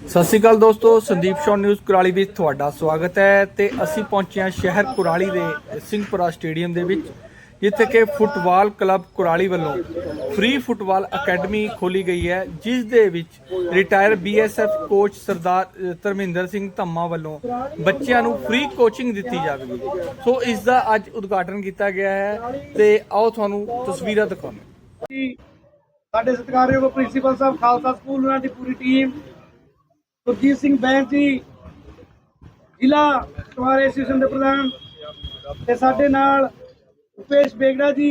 ਸਤਿ ਸ਼੍ਰੀ ਅਕਾਲ ਦੋਸਤੋ, Sandeep show news Kurali ਵਿੱਚ ਤੁਹਾਡਾ ਸਵਾਗਤ ਹੈ ਤੇ ਅਸੀਂ ਪਹੁੰਚੇ ਹਾਂ ਸ਼ਹਿਰ ਕੁਰਾਲੀ ਦੇ ਸਿੰਘਪੁਰਾ ਸਟੇਡੀਅਮ ਦੇ ਵਿੱਚ, ਜਿੱਥੇ ਕਿ ਫੁੱਟਬਾਲ ਕਲੱਬ ਕੁਰਾਲੀ ਵੱਲੋਂ ਫ੍ਰੀ ਫੁੱਟਬਾਲ ਅਕੈਡਮੀ ਖੋਲੀ ਗਈ ਹੈ, ਜਿਸ ਦੇ ਵਿੱਚ retire BSF coach Sardar Dharminder Singh Dhamma ਵੱਲੋਂ ਬੱਚਿਆਂ ਨੂੰ ਫ੍ਰੀ ਕੋਚਿੰਗ ਦਿੱਤੀ ਜਾਵੇਗੀ। ਸੋ ਇਸ ਦਾ ਅੱਜ ਉਦਘਾਟਨ ਕੀਤਾ ਗਿਆ ਹੈ ਤੇ ਆਓ ਤੁਹਾਨੂੰ ਤਸਵੀਰਾਂ ਦਿਖਾਉਂਦੇ ਸਾਡੇ ਸਤਿਕਾਰਯੋਗ ਪ੍ਰਿੰਸੀਪਲ ਸਾਹਿਬ, ਖਾਲਸਾ ਸਕੂਲ, ਉਹਨਾਂ ਦੀ ਪੂਰੀ ਟੀਮ ਸੁਰਜੀਤ ਸਿੰਘ ਬੈਂਸ ਜੀ, ਜ਼ਿਲ੍ਹਾ ਪਟਵਾਰੀ ਐਸੋਸੀਏਸ਼ਨ ਦੇ ਪ੍ਰਧਾਨ ਤੇ ਸਾਡੇ ਨਾਲ ਉਪੇਸ਼ ਬੇਗੜਾ ਜੀ,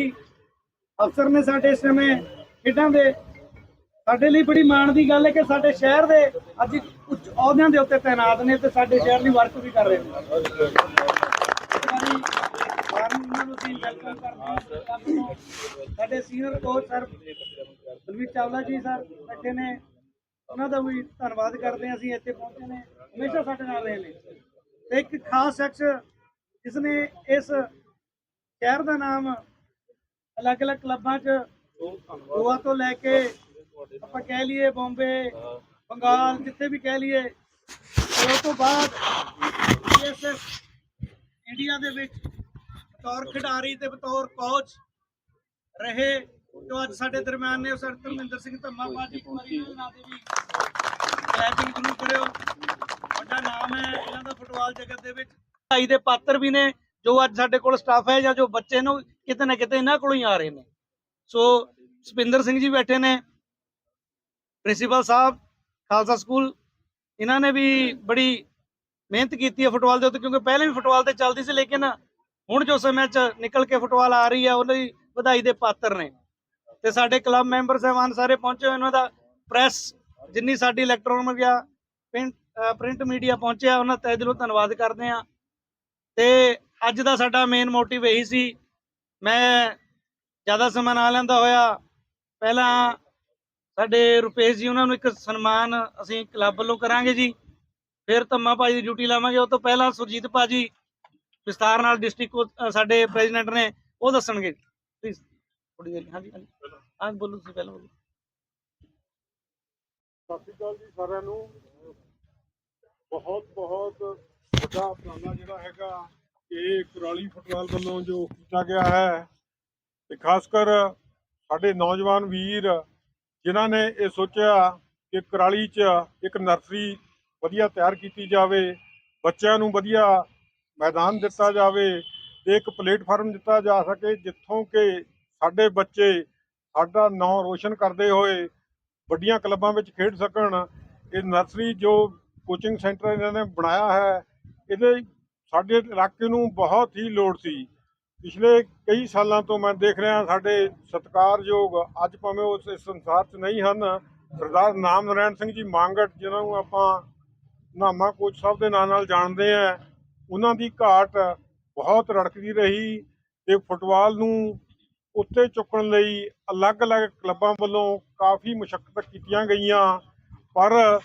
ਅਫਸਰ ਨੇ ਸਾਡੇ ਇਸ ਸਮੇਂ ਖੇਡਾਂ ਦੇ ਸਾਡੇ ਲਈ ਬੜੀ ਮਾਣ ਦੀ ਗੱਲ ਹੈ ਕਿ ਸਾਡੇ ਸ਼ਹਿਰ ਦੇ ਅੱਜ ਇੱਕ ਉੱਚ ਅਹੁਦਿਆਂ ਦੇ ਉੱਤੇ ਤਾਇਨਾਤ ਨੇ ਤੇ ਸਾਡੇ ਸ਼ਹਿਰ ਲਈ ਵਰਕ ਵੀ ਕਰ ਰਹੇ ਨੇ ਉਹਨਾਂ ਨੂੰ ਅਸੀਂ ਵੈਲਕਮ ਕਰਦੇ ਹਾਂ ਸਭ ਨੂੰ। ਸਾਡੇ senior coach sir Balvir Chawla ji sir ਬੈਠੇ ਨੇ ਉਹਨਾਂ ਦਾ ਵੀ ਧੰਨਵਾਦ ਕਰਦੇ ਹਾਂ ਅਸੀਂ ਇੱਥੇ ਪਹੁੰਚੇ ਨੇ, ਹਮੇਸ਼ਾ ਸਾਡੇ ਨਾਲ ਰਹੇ ਨੇ। ਤੇ ਇੱਕ ਖਾਸ ਸ਼ਖਸ ਜਿਸ ਨੇ ਇਸ ਸ਼ਹਿਰ ਦਾ ਨਾਮ ਅਲੱਗ-ਅਲੱਗ ਕਲੱਬਾਂ 'ਚ ਗੋਆ ਤੋਂ ਲੈ ਕੇ ਆਪਾਂ ਕਹਿ ਲਈਏ ਬੰਬੇ, ਬੰਗਾਲ, ਜਿੱਥੇ ਵੀ ਕਹਿ ਲਈਏ ਉਸ ਤੋਂ ਬਾਅਦ ਬੀਐਸਐਫ ਇੰਡੀਆ ਦੇ ਵਿੱਚ ਬਤੌਰ ਖਿਡਾਰੀ ਤੇ ਬਤੌਰ ਕੋਚ ਰਹੇ। ਜੋ ਅੱਜ ਸਾਡੇ ਦਰਮਿਆਨ ਨੇ ਸਰ ਧਰਮਿੰਦਰ ਸਿੰਘ ਧੰਮਾ ਬਾਜੀ ਕੁਮਾਰੀ ਦੇ ਨਾਂ ਤੇ ਵੀ ਕਲੈਪਿੰਗ ਜ਼ਰੂਰ ਕਰਿਓ। ਵੱਡਾ ਨਾਮ ਹੈ ਇਹਨਾਂ ਦਾ ਫੁੱਟਬਾਲ ਜਗਤ ਦੇ ਵਿੱਚ। ਭਾਈ ਦੇ ਪਾਤਰ ਵੀ ਨੇ ਜੋ ਅੱਜ ਸਾਡੇ ਕੋਲ ਸਟਾਫ ਹੈ ਜਾਂ ਜੋ ਬੱਚੇ ਨੂੰ ਕਿਤੇ ਨਾ ਕਿਤੇ ਇਹਨਾਂ ਕੋਲੋਂ ਹੀ ਆ ਰਹੇ ਨੇ। ਸੋ ਸੁਪਿੰਦਰ ਸਿੰਘ ਜੀ ਬੈਠੇ ਨੇ ਪ੍ਰਿੰਸੀਪਲ ਸਾਹਿਬ ਖਾਲਸਾ ਸਕੂਲ ਇਹਨਾਂ ਨੇ ਵੀ ਬੜੀ ਮਿਹਨਤ ਕੀਤੀ ਹੈ ਫੁੱਟਬਾਲ ਦੇ ਉੱਤੇ ਕਿਉਂਕਿ ਪਹਿਲੇ ਵੀ ਫੁੱਟਬਾਲ ਤੇ ਚੱਲਦੀ ਸੀ ਲੇਕਿਨ ਹੁਣ ਜੋ ਸਮੇਂ 'ਚ ਨਿਕਲ ਕੇ ਫੁੱਟਬਾਲ ਆ ਰਹੀ ਹੈ ਉਹਨਾਂ ਦੀ ਵਧਾਈ ਦੇ ਪਾਤਰ ਨੇ। ਤੇ ਸਾਡੇ ਕਲੱਬ ਮੈਂਬਰ ਸਹਿਬਾਨ ਸਾਰੇ ਪਹੁੰਚੇ ਹੋਏ ਉਹਨਾਂ ਦਾ ਪ੍ਰੈਸ ਜਿੰਨੀ ਸਾਡੀ ਇਲੈਕਟ੍ਰੋਨਿਕ ਮੀਡੀਆ ਪ੍ਰਿੰਟ ਮੀਡੀਆ ਪਹੁੰਚਿਆ, ਉਹਨਾਂ ਦਾ ਦਿਲੋਂ ਧੰਨਵਾਦ ਕਰਦੇ ਹਾਂ। ਤੇ ਅੱਜ ਦਾ ਸਾਡਾ ਮੇਨ ਮੋਟਿਵ ਇਹੀ ਸੀ। ਮੈਂ ਜ਼ਿਆਦਾ ਸਮਾਂ ਨਾ ਲੈਂਦਾ ਹੋਇਆ, ਪਹਿਲਾਂ ਸਾਡੇ ਰੁਪੇਸ਼ ਜੀ ਉਹਨਾਂ ਨੂੰ ਇੱਕ ਸਨਮਾਨ ਅਸੀਂ ਕਲੱਬ ਵੱਲੋਂ ਕਰਾਂਗੇ ਜੀ। ਫਿਰ ਧੰਮਾ ਭਾਜੀ ਦੀ ਡਿਊਟੀ ਲਾਵਾਂਗੇ। ਉਹ ਤੋਂ ਪਹਿਲਾਂ ਸੁਰਜੀਤ ਭਾਜੀ ਵਿਸਤਾਰ ਨਾਲ ਡਿਸਟ੍ਰਿਕਟ ਸਾਡੇ ਪ੍ਰੈਜ਼ੀਡੈਂਟ ਨੇ ਉਹ ਦੱਸਣਗੇ। ਪਲੀਜ਼ ਥੋੜੀ ਦੇਰ ਹਾਂਜੀ ਹਾਂਜੀ। ਹਾਂ ਬੋਲੋ ਤੁਸੀਂ ਪਹਿਲਾਂ, ਬੋਲੋ। ਸਤਿ ਸ਼੍ਰੀ ਅਕਾਲ ਜੀ ਸਾਰਿਆਂ ਨੂੰ। ਬਹੁਤ ਬਹੁਤ ਵੱਡਾ ਉਪਰਾਲਾ ਜਿਹੜਾ ਹੈਗਾ ਇਹ ਕੁਰਾਲੀ ਫੁੱਟਬਾਲ ਵੱਲੋਂ ਜੋ ਕੀਤਾ ਗਿਆ ਹੈ ਤੇ ਖਾਸ ਕਰ ਸਾਡੇ ਨੌਜਵਾਨ ਵੀਰ ਜਿਨ੍ਹਾਂ ਨੇ ਇਹ ਸੋਚਿਆ ਕਿ ਕੁਰਾਲੀ 'ਚ ਇੱਕ ਨਰਸਰੀ ਵਧੀਆ ਤਿਆਰ ਕੀਤੀ ਜਾਵੇ, ਬੱਚਿਆਂ ਨੂੰ ਵਧੀਆ ਮੈਦਾਨ ਦਿੱਤਾ ਜਾਵੇ ਤੇ ਇੱਕ ਪਲੇਟਫਾਰਮ ਦਿੱਤਾ ਜਾ ਸਕੇ ਜਿੱਥੋਂ ਕਿ ਸਾਡੇ ਬੱਚੇ ਸਾਡਾ ਨਾਂ ਰੋਸ਼ਨ ਕਰਦੇ ਹੋਏ ਵੱਡੀਆਂ ਕਲੱਬਾਂ ਵਿੱਚ ਖੇਡ ਸਕਣ। ਇਹ ਨਰਸਰੀ ਜੋ ਕੋਚਿੰਗ ਸੈਂਟਰ ਇਹਨਾਂ ਨੇ ਬਣਾਇਆ ਹੈ, ਇਹਦੇ ਸਾਡੇ ਇਲਾਕੇ ਨੂੰ ਬਹੁਤ ਹੀ ਲੋੜ ਸੀ। ਪਿਛਲੇ ਕਈ ਸਾਲਾਂ ਤੋਂ ਮੈਂ ਦੇਖ ਰਿਹਾ ਸਾਡੇ ਸਤਿਕਾਰਯੋਗ ਅੱਜ ਭਾਵੇਂ ਉਸ ਇਸ ਸੰਸਾਰ 'ਚ ਨਹੀਂ ਹਨ, ਸਰਦਾਰ ਨਾਮ ਨਾਰਾਇਣ ਸਿੰਘ ਜੀ ਮੰਗਟ, ਜਿਨ੍ਹਾਂ ਨੂੰ ਆਪਾਂ ਨਾਮਾ ਕੋਚ ਸਾਹਿਬ ਦੇ ਨਾਂ ਨਾਲ ਜਾਣਦੇ ਆ ਉਹਨਾਂ ਦੀ ਘਾਟ ਬਹੁਤ ਰੜਕਦੀ ਰਹੀ ਤੇ ਫੁੱਟਬਾਲ ਨੂੰ ਉੱਤੇ ਚੁੱਕਣ ਲਈ ਅਲੱਗ-ਅਲੱਗ ਕਲੱਬਾਂ ਵੱਲੋਂ ਕਾਫੀ ਮੁਸ਼ਕਲ ਕੀਤੀਆਂ ਗਈਆਂ। ਪਰ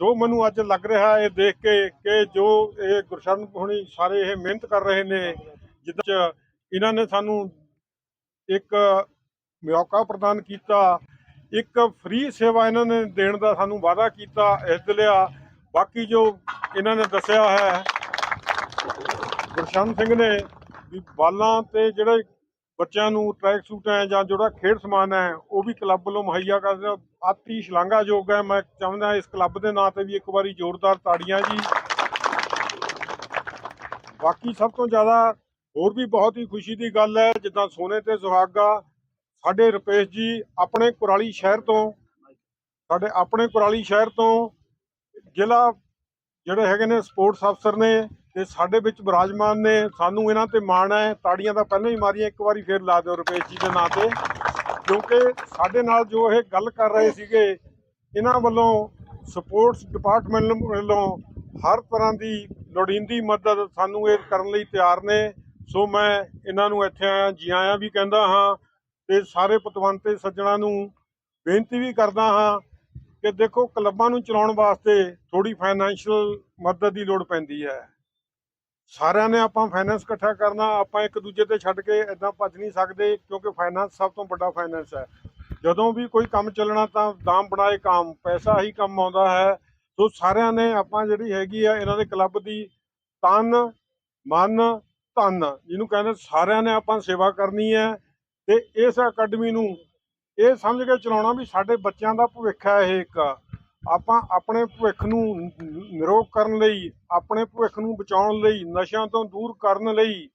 ਜੋ ਮੈਨੂੰ ਅੱਜ ਲੱਗ ਰਿਹਾ ਹੈ ਇਹ ਦੇਖ ਕੇ ਕਿ ਜੋ ਇਹ ਗੁਰਸ਼ਰਨ ਹੁਣੀ ਸਾਰੇ ਇਹ ਮਿਹਨਤ ਕਰ ਰਹੇ ਨੇ, ਜਿੱਦਾਂ ਚ ਇਹਨਾਂ ਨੇ ਸਾਨੂੰ ਇੱਕ ਮੌਕਾ ਪ੍ਰਦਾਨ ਕੀਤਾ, ਇੱਕ ਫ੍ਰੀ ਸੇਵਾ ਇਹਨਾਂ ਨੇ ਦੇਣ ਦਾ ਸਾਨੂੰ ਵਾਅਦਾ ਕੀਤਾ, ਇਸ ਲਿਆ। ਬਾਕੀ ਜੋ ਇਹਨਾਂ ਨੇ ਦੱਸਿਆ ਹੈ ਗੁਰਸ਼ਰਨ ਸਿੰਘ ਨੇ ਵੀ ਬਾਲਾਂ ਤੇ ਜਿਹੜੇ ਬੱਚਿਆਂ ਨੂੰ ਟਰੈਕ ਸੂਟ ਹੈ ਜਾਂ ਜਿਹੜਾ ਖੇਡ ਸਮਾਨ ਹੈ ਉਹ ਵੀ ਕਲੱਬ ਵੱਲੋਂ ਮੁਹੱਈਆ ਕਰਦੇ ਆਤੀ ਸ਼ਲਾਘਾਯੋਗ ਹੈ ਮੈਂ ਚਾਹੁੰਦਾ ਇਸ ਕਲੱਬ ਦੇ ਨਾਂ ਤੇ ਵੀ ਇੱਕ ਵਾਰੀ ਜ਼ੋਰਦਾਰ ਤਾੜੀਆਂ ਜੀ। ਬਾਕੀ ਸਭ ਤੋਂ ਜ਼ਿਆਦਾ ਹੋਰ ਵੀ ਬਹੁਤ ਹੀ ਖੁਸ਼ੀ ਦੀ ਗੱਲ ਹੈ ਜਿੱਦਾਂ ਸੋਨੇ ਤੇ ਸੁਹਾਗਾ, ਸਾਡੇ ਰੁਪੇਸ਼ ਜੀ, ਆਪਣੇ ਕੁਰਾਲੀ ਸ਼ਹਿਰ ਤੋਂ, ਸਾਡੇ ਆਪਣੇ ਕੁਰਾਲੀ ਸ਼ਹਿਰ ਤੋਂ ਜ਼ਿਲ੍ਹਾ ਜਿਹੜੇ ਹੈਗੇ ਨੇ ਸਪੋਰਟਸ ਅਫਸਰ ਨੇ ਤੇ ਸਾਡੇ ਵਿੱਚ ਵਿਰਾਜਮਾਨ ਨੇ ਸਾਨੂੰ ਇਹਨਾਂ ਤੇ ਮਾਣ ਹੈ। ਤਾੜੀਆਂ ਤਾਂ ਪਹਿਲਾਂ ਹੀ ਮਾਰੀਆਂ, ਇੱਕ ਵਾਰੀ ਫੇਰ ਲਾ ਦਿਓ ਰੁਪਏ ਜੀ ਦੇ ਨਾਂ ਤੇ। ਕਿਉਂਕਿ ਸਾਡੇ ਨਾਲ ਜੋ ਇਹ ਗੱਲ ਕਰ ਰਹੇ ਸੀਗੇ, ਇਹਨਾਂ ਵੱਲੋਂ ਸਪੋਰਟਸ ਡਿਪਾਰਟਮੈਂਟ ਵੱਲੋਂ ਹਰ ਤਰ੍ਹਾਂ ਦੀ ਲੋੜੀਂਦੀ ਮਦਦ ਸਾਨੂੰ ਇਹ ਕਰਨ ਲਈ ਤਿਆਰ ਨੇ। ਸੋ ਮੈਂ ਇਹਨਾਂ ਨੂੰ ਇੱਥੇ ਆਇਆ ਜੀ ਆਇਆਂ ਵੀ ਕਹਿੰਦਾ ਹਾਂ ਤੇ ਸਾਰੇ ਪਤਵੰਤੇ ਸੱਜਣਾ ਨੂੰ ਬੇਨਤੀ ਵੀ ਕਰਦਾ ਹਾਂ ਕਿ ਦੇਖੋ, ਕਲੱਬਾਂ ਨੂੰ ਚਲਾਉਣ ਵਾਸਤੇ ਥੋੜੀ ਫਾਈਨੈਂਸ਼ੀਅਲ ਮਦਦ ਦੀ ਲੋੜ ਪੈਂਦੀ ਹੈ। ਸਾਰਿਆਂ ਨੇ ਆਪਾਂ ਫਾਈਨੈਂਸ ਇਕੱਠਾ ਕਰਨਾ, ਆਪਾਂ ਇੱਕ ਦੂਜੇ ਤੇ ਛੱਡ ਕੇ ਇਦਾਂ ਭੱਜ ਨਹੀਂ ਸਕਦੇ ਕਿਉਂਕਿ ਫਾਈਨੈਂਸ ਸਭ ਤੋਂ ਵੱਡਾ ਫਾਈਨੈਂਸ ਹੈ। ਜਦੋਂ ਵੀ ਕੋਈ ਕੰਮ ਚੱਲਣਾ ਤਾਂ ਦਾਮ ਬਣਾਏ ਕਾਮ, ਪੈਸਾ ਹੀ ਕੰਮ ਆਉਂਦਾ ਹੈ। ਸੋ ਸਾਰਿਆਂ ਨੇ ਆਪਾਂ ਜਿਹੜੀ ਹੈਗੀ ਆ, ਇਹਨਾਂ ਦੇ ਕਲੱਬ ਦੀ ਤਨ, ਮਨ, ਧਨ, ਜਿਹਨੂੰ ਕਹਿੰਦੇ ਸਾਰਿਆਂ ਨੇ ਆਪਾਂ ਸੇਵਾ ਕਰਨੀ ਹੈ। ਤੇ ਇਸ ਅਕੈਡਮੀ ਨੂੰ ਇਹ ਸਮਝ ਕੇ ਚਲਾਉਣਾ ਵੀ ਸਾਡੇ ਬੱਚਿਆਂ ਦਾ ਭਵਿੱਖ ਹੈ ਇਹ ਇੱਕ। ਆਪਾਂ ਆਪਣੇ ਭਵਿੱਖ ਨੂੰ ਨਿਰੋਗ ਕਰਨ ਲਈ, ਆਪਣੇ ਭਵਿੱਖ ਨੂੰ ਬਚਾਉਣ ਲਈ, ਨਸ਼ਿਆਂ ਤੋਂ ਦੂਰ ਕਰਨ ਲਈ,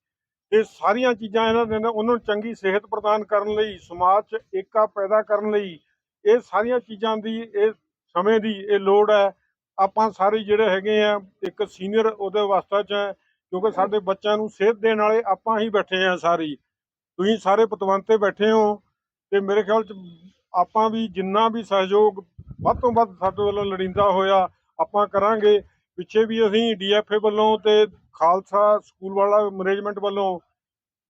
ਇਹ ਸਾਰੀਆਂ ਚੀਜ਼ਾਂ ਇਹਨਾਂ ਦੇ ਉਹਨਾਂ ਨੂੰ ਚੰਗੀ ਸਿਹਤ ਪ੍ਰਦਾਨ ਕਰਨ ਲਈ, ਸਮਾਜ 'ਚ ਏਕਾ ਪੈਦਾ ਕਰਨ ਲਈ, ਇਹ ਸਾਰੀਆਂ ਚੀਜ਼ਾਂ ਦੀ ਇਹ ਸਮੇਂ ਦੀ ਇਹ ਲੋੜ ਹੈ। ਆਪਾਂ ਸਾਰੇ ਜਿਹੜੇ ਹੈਗੇ ਆ, ਇੱਕ ਸੀਨੀਅਰ ਉਹਦੇ ਅਵਸਥਾ 'ਚ ਹੈ, ਕਿਉਂਕਿ ਸਾਡੇ ਬੱਚਿਆਂ ਨੂੰ ਸਿਹਤ ਦੇਣ ਵਾਲੇ ਆਪਾਂ ਹੀ ਬੈਠੇ ਆ ਸਾਰੀ। ਤੁਸੀਂ ਸਾਰੇ ਪਤਵੰਤੇ ਬੈਠੇ ਹੋ ਤੇ ਮੇਰੇ ਖਿਆਲ 'ਚ ਆਪਾਂ ਵੀ ਜਿੰਨਾ ਵੀ ਸਹਿਯੋਗ ਵੱਧ ਤੋਂ ਵੱਧ ਸਾਡੇ ਵੱਲੋਂ ਲੋੜੀਂਦਾ ਹੋਇਆ ਆਪਾਂ ਕਰਾਂਗੇ। ਪਿੱਛੇ ਵੀ ਅਸੀਂ ਡੀਐਫਏ ਵੱਲੋਂ ਤੇ ਖਾਲਸਾ ਸਕੂਲ ਵਾਲਾ ਮੈਨੇਜਮੈਂਟ ਵੱਲੋਂ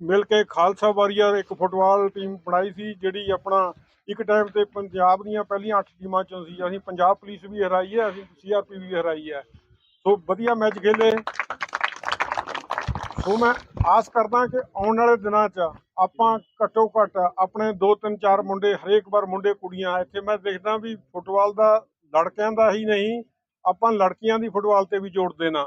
ਮਿਲ ਕੇ ਖਾਲਸਾ ਵਾਰੀਅਰ ਇੱਕ ਫੁੱਟਬਾਲ ਟੀਮ ਬਣਾਈ ਸੀ, ਜਿਹੜੀ ਆਪਣਾ ਇੱਕ ਟਾਈਮ ਤੇ ਪੰਜਾਬ ਦੀਆਂ ਪਹਿਲੀਆਂ 8 ਟੀਮਾਂ ਚੋਂ ਸੀ। ਅਸੀਂ ਪੰਜਾਬ ਪੁਲਿਸ ਵੀ ਹਰਾਈ ਹੈ, ਅਸੀਂ ਸੀਆਰਪੀ ਵੀ ਹਰਾਈ ਹੈ। ਸੋ ਵਧੀਆ ਮੈਚ ਖੇਲੇ। ਸੋ ਮੈਂ ਆਸ ਕਰਦਾ ਕਿ ਆਉਣ ਵਾਲੇ ਦਿਨਾਂ 'ਚ ਆਪਾਂ ਘੱਟੋ ਘੱਟ ਆਪਣੇ 2 3 4 ਮੁੰਡੇ, ਹਰੇਕ ਵਾਰ ਮੁੰਡੇ ਕੁੜੀਆਂ ਇੱਥੇ ਮੈਂ ਦੇਖਦਾ ਵੀ ਫੁੱਟਬਾਲ ਦਾ ਲੜਕਿਆਂ ਦਾ ਹੀ ਨਹੀਂ, ਆਪਾਂ ਲੜਕੀਆਂ ਦੀ ਫੁੱਟਬਾਲ ਤੇ ਵੀ ਜੋੜ ਦੇਣਾ।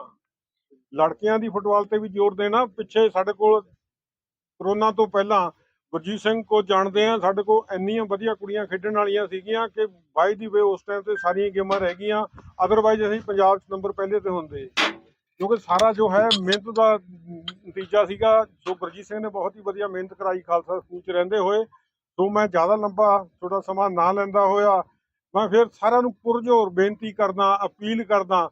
ਲੜਕੀਆਂ ਦੀ ਫੁੱਟਬਾਲ ਤੇ ਵੀ ਜ਼ੋਰ ਦੇਣਾ, ਪਿੱਛੇ ਸਾਡੇ ਕੋਲ ਕਰੋਨਾ ਤੋਂ ਪਹਿਲਾਂ ਗੁਰਜੀਤ ਸਿੰਘ ਕੋ ਜਾਣਦੇ ਆ, ਸਾਡੇ ਕੋਲ ਇੰਨੀਆਂ ਵਧੀਆ ਕੁੜੀਆਂ ਖੇਡਣ ਵਾਲੀਆਂ ਸੀਗੀਆਂ ਕਿ ਬਾਈ ਦੀ ਵੇ ਉਸ ਟਾਈਮ ਤੇ ਸਾਰੀਆਂ ਗੇਮਾਂ ਰਹਿ ਗਈਆਂ ਅਦਰਵਾਈਜ਼ ਅਸੀਂ ਪੰਜਾਬ 'ਚ ਨੰਬਰ ਪਹਿਲੇ ਤੇ ਹੁੰਦੇ। ਕਿਉਂਕਿ ਸਾਰਾ ਜੋ ਹੈ ਮਿਹਨਤ ਦਾ ਨਤੀਜਾ ਸੀਗਾ ਸੋ ਗੁਰਜੀਤ ਸਿੰਘ ਨੇ ਬਹੁਤ ਹੀ ਵਧੀਆ ਮਿਹਨਤ ਕਰਾਈ ਖਾਲਸਾ ਸਕੂਲ 'ਚ ਰਹਿੰਦੇ ਹੋਏ ਸੋ ਮੈਂ ਜ਼ਿਆਦਾ ਲੰਬਾ ਥੋੜਾ ਸਮਾਂ ਨਾ ਲੈਂਦਾ ਹੋਇਆ ਮੈਂ ਫਿਰ ਸਾਰਿਆਂ ਨੂੰ ਪੁਰਜੋਰ ਬੇਨਤੀ ਕਰਦਾ ਅਪੀਲ ਕਰਦਾ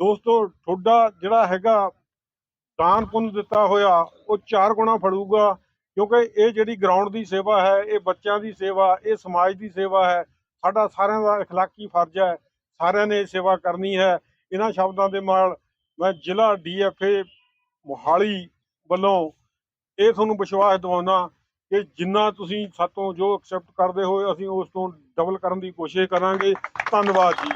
ਦੋਸਤੋ ਤੁਹਾਡਾ ਜਿਹੜਾ ਹੈਗਾ ਦਾਨ ਪੁੰਨ ਦਿੱਤਾ ਹੋਇਆ ਉਹ ਚਾਰ ਗੁਣਾ ਫੜੂਗਾ ਕਿਉਂਕਿ ਇਹ ਜਿਹੜੀ ਗਰਾਊਂਡ ਦੀ ਸੇਵਾ ਹੈ ਇਹ ਬੱਚਿਆਂ ਦੀ ਸੇਵਾ ਇਹ ਸਮਾਜ ਦੀ ਸੇਵਾ ਹੈ ਸਾਡਾ ਸਾਰਿਆਂ ਦਾ اخلاقی ਫਰਜ਼ ਹੈ ਸਾਰਿਆਂ ਨੇ ਇਹ ਸੇਵਾ ਕਰਨੀ ਹੈ ਇਹਨਾਂ ਸ਼ਬਦਾਂ ਦੇ ਨਾਲ ਮੈਂ ਜ਼ਿਲ੍ਹਾ ਡੀਐਫਏ ਮੋਹਾਲੀ ਵੱਲੋਂ ਇਹ ਤੁਹਾਨੂੰ ਵਿਸ਼ਵਾਸ ਦਿਵਾਉਣਾ ਕਿ ਜਿੰਨਾ ਤੁਸੀਂ ਸਾਤੋਂ ਜੋ ਐਕਸੈਪਟ ਕਰਦੇ ਹੋ ਅਸੀਂ ਉਸ ਤੋਂ ਡਬਲ ਕਰਨ ਦੀ ਕੋਸ਼ਿਸ਼ ਕਰਾਂਗੇ। ਧੰਨਵਾਦ ਜੀ।